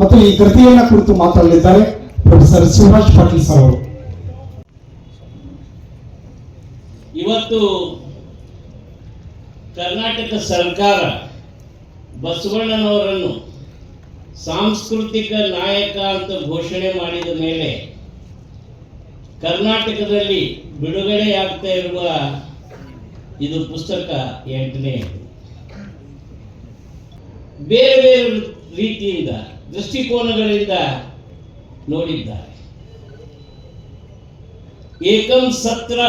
ಮತ್ತು ಈ ಕೃತಿಯನ್ನ ಕುರಿತು ಮಾತಾಡಲಿದ್ದಾರೆ ಪ್ರೊಫೆಸರ್ ಸುಭಾಷ್ ಪಾಟೀಲ್ ಸರ್ ಅವರು. ಇವತ್ತು ಕರ್ನಾಟಕ ಸರ್ಕಾರ ಬಸವಣ್ಣನವರನ್ನು ಸಾಂಸ್ಕೃತಿಕ ನಾಯಕ ಅಂತ ಘೋಷಣೆ ಮಾಡಿದ ಮೇಲೆ ಕರ್ನಾಟಕದಲ್ಲಿ ಬಿಡುಗಡೆಯಾಗ್ತಾ ಇರುವ ಇದು ಪುಸ್ತಕ ಎಂಟನೇ. ಬೇರೆ ಬೇರೆ ರೀತಿಯಿಂದ, ದೃಷ್ಟಿಕೋನಗಳಿಂದ ನೋಡಿದ್ದಾರೆ. ಏಕಂ ಸತ್ರ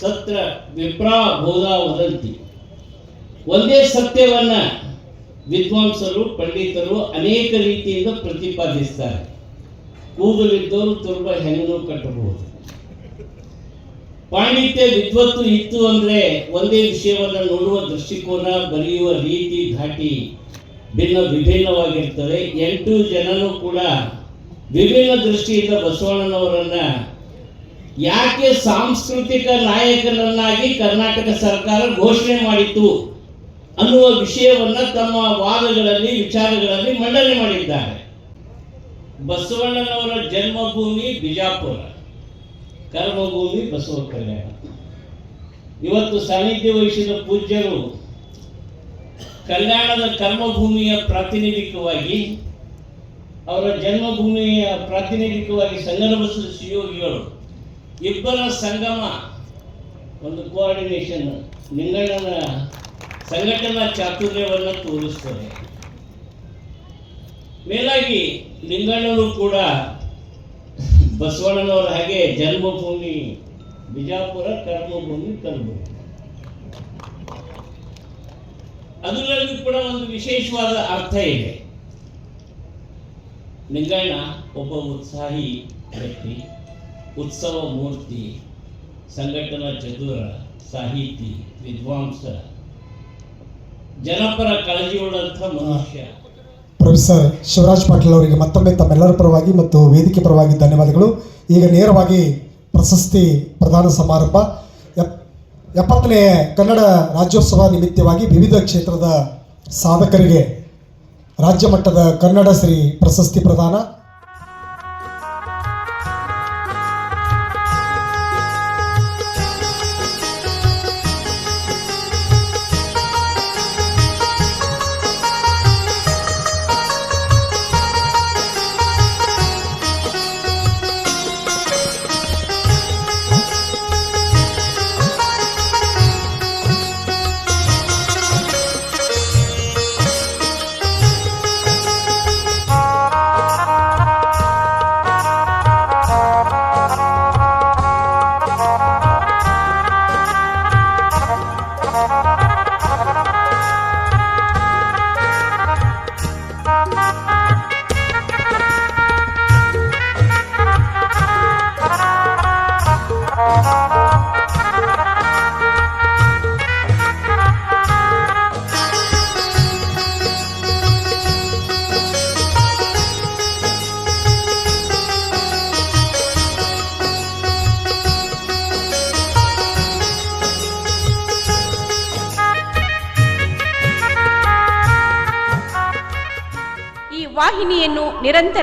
ಸತ್ರ ವಿಪ್ರಾ ಬೋಧ ವದಂತಿ. ಒಂದೇ ಸತ್ಯವನ್ನ ವಿದ್ವಾಂಸರು, ಪಂಡಿತರು ಅನೇಕ ರೀತಿಯಿಂದ ಪ್ರತಿಪಾದಿಸ್ತಾರೆ. ಕೂದಲಿದ್ದವರು ತುಂಬ ಹೆಣ್ಣು ಕಟ್ಟಬಹುದು. ಪಾಂಡಿತ್ಯ ವಿದ್ವತ್ತು ಇತ್ತು ಅಂದ್ರೆ ಒಂದೇ ವಿಷಯವನ್ನ ನೋಡುವ ದೃಷ್ಟಿಕೋನ, ಬರೆಯುವ ರೀತಿ, ಧಾಟಿ ಭಿನ್ನ ವಿಭಿನ್ನವಾಗಿರ್ತದೆ. ಎಂಟು ಜನರು ಕೂಡ ವಿಭಿನ್ನ ದೃಷ್ಟಿಯಿಂದ ಬಸವಣ್ಣನವರನ್ನ ಯಾಕೆ ಸಾಂಸ್ಕೃತಿಕ ನಾಯಕನನ್ನಾಗಿ ಕರ್ನಾಟಕ ಸರ್ಕಾರ ಘೋಷಣೆ ಮಾಡಿತು ಅನ್ನುವ ವಿಷಯವನ್ನ ತಮ್ಮ ವಾದಗಳಲ್ಲಿ, ವಿಚಾರಗಳಲ್ಲಿ ಮಂಡನೆ ಮಾಡಿದ್ದಾರೆ. ಬಸವಣ್ಣನವರ ಜನ್ಮಭೂಮಿ ಬಿಜಾಪುರ, ಕರ್ಮಭೂಮಿ ಬಸವ ಕಲ್ಯಾಣ. ಇವತ್ತು ಸಾನ್ನಿಧ್ಯ ವಹಿಸಿದ ಪೂಜ್ಯರು ಕಲ್ಯಾಣದ ಕರ್ಮಭೂಮಿಯ ಪ್ರಾತಿನಿಧಿಕವಾಗಿ, ಅವರ ಜನ್ಮಭೂಮಿಯ ಪ್ರಾತಿನಿಧಿಕವಾಗಿ ಸಂಗನಬಸವ ಶಿವಯೋಗಿಗಳು ಇಬ್ಬರ ಸಂಗಮ, ಒಂದು ಕೋಆರ್ಡಿನೇಷನ್ ನಿಂಗಣ್ಣನ ಸಂಘಟನಾ ಚಾತುರ್ಯವನ್ನು ತೋರಿಸ್ತದೆ ಮೇಲಾಗಿ ಲಿಂಗಣ್ಣನು ಕೂಡ ಬಸವಣ್ಣನವರ ಹಾಗೆ ಜನ್ಮಭೂಮಿ, ಬಿಜಾಪುರ ಕರ್ಮಭೂಮಿ ಕಲಬುರಗಿ ಅದರಲ್ಲಿ ಕೂಡ ಒಂದು ವಿಶೇಷವಾದ ಅರ್ಥ ಇದೆ. ಲಿಂಗಣ್ಣ ಒಬ್ಬ ಉತ್ಸಾಹಿ ವ್ಯಕ್ತಿ. ಉತ್ಸವ ಮೂರ್ತಿ, ಸಂಘಟನಾ ಚತುರ, ಸಾಹಿತಿ, ವಿದ್ವಾಂಸ, ಜನಪರ ಕಾಳಜಿಯುಳ್ಳಂಥ ಮನುಷ್ಯ. ಪ್ರೊಫೆಸರ್ ಶಿವರಾಜ್ ಪಾಟೀಲ್ ಅವರಿಗೆ ಮತ್ತೊಮ್ಮೆ ತಮ್ಮೆಲ್ಲರ ಪರವಾಗಿ ಮತ್ತು ವೇದಿಕೆ ಪರವಾಗಿ ಧನ್ಯವಾದಗಳು. ಈಗ ನೇರವಾಗಿ ಪ್ರಶಸ್ತಿ ಪ್ರದಾನ ಸಮಾರಂಭ. ಎಪ್, ಎಪ್ಪತ್ತನೇ ಕನ್ನಡ ರಾಜ್ಯೋತ್ಸವ ನಿಮಿತ್ತವಾಗಿ ವಿವಿಧ ಕ್ಷೇತ್ರದ ಸಾಧಕರಿಗೆ ರಾಜ್ಯ ಮಟ್ಟದ ಕನ್ನಡ ಶ್ರೀ ಪ್ರಶಸ್ತಿ ಪ್ರದಾನ.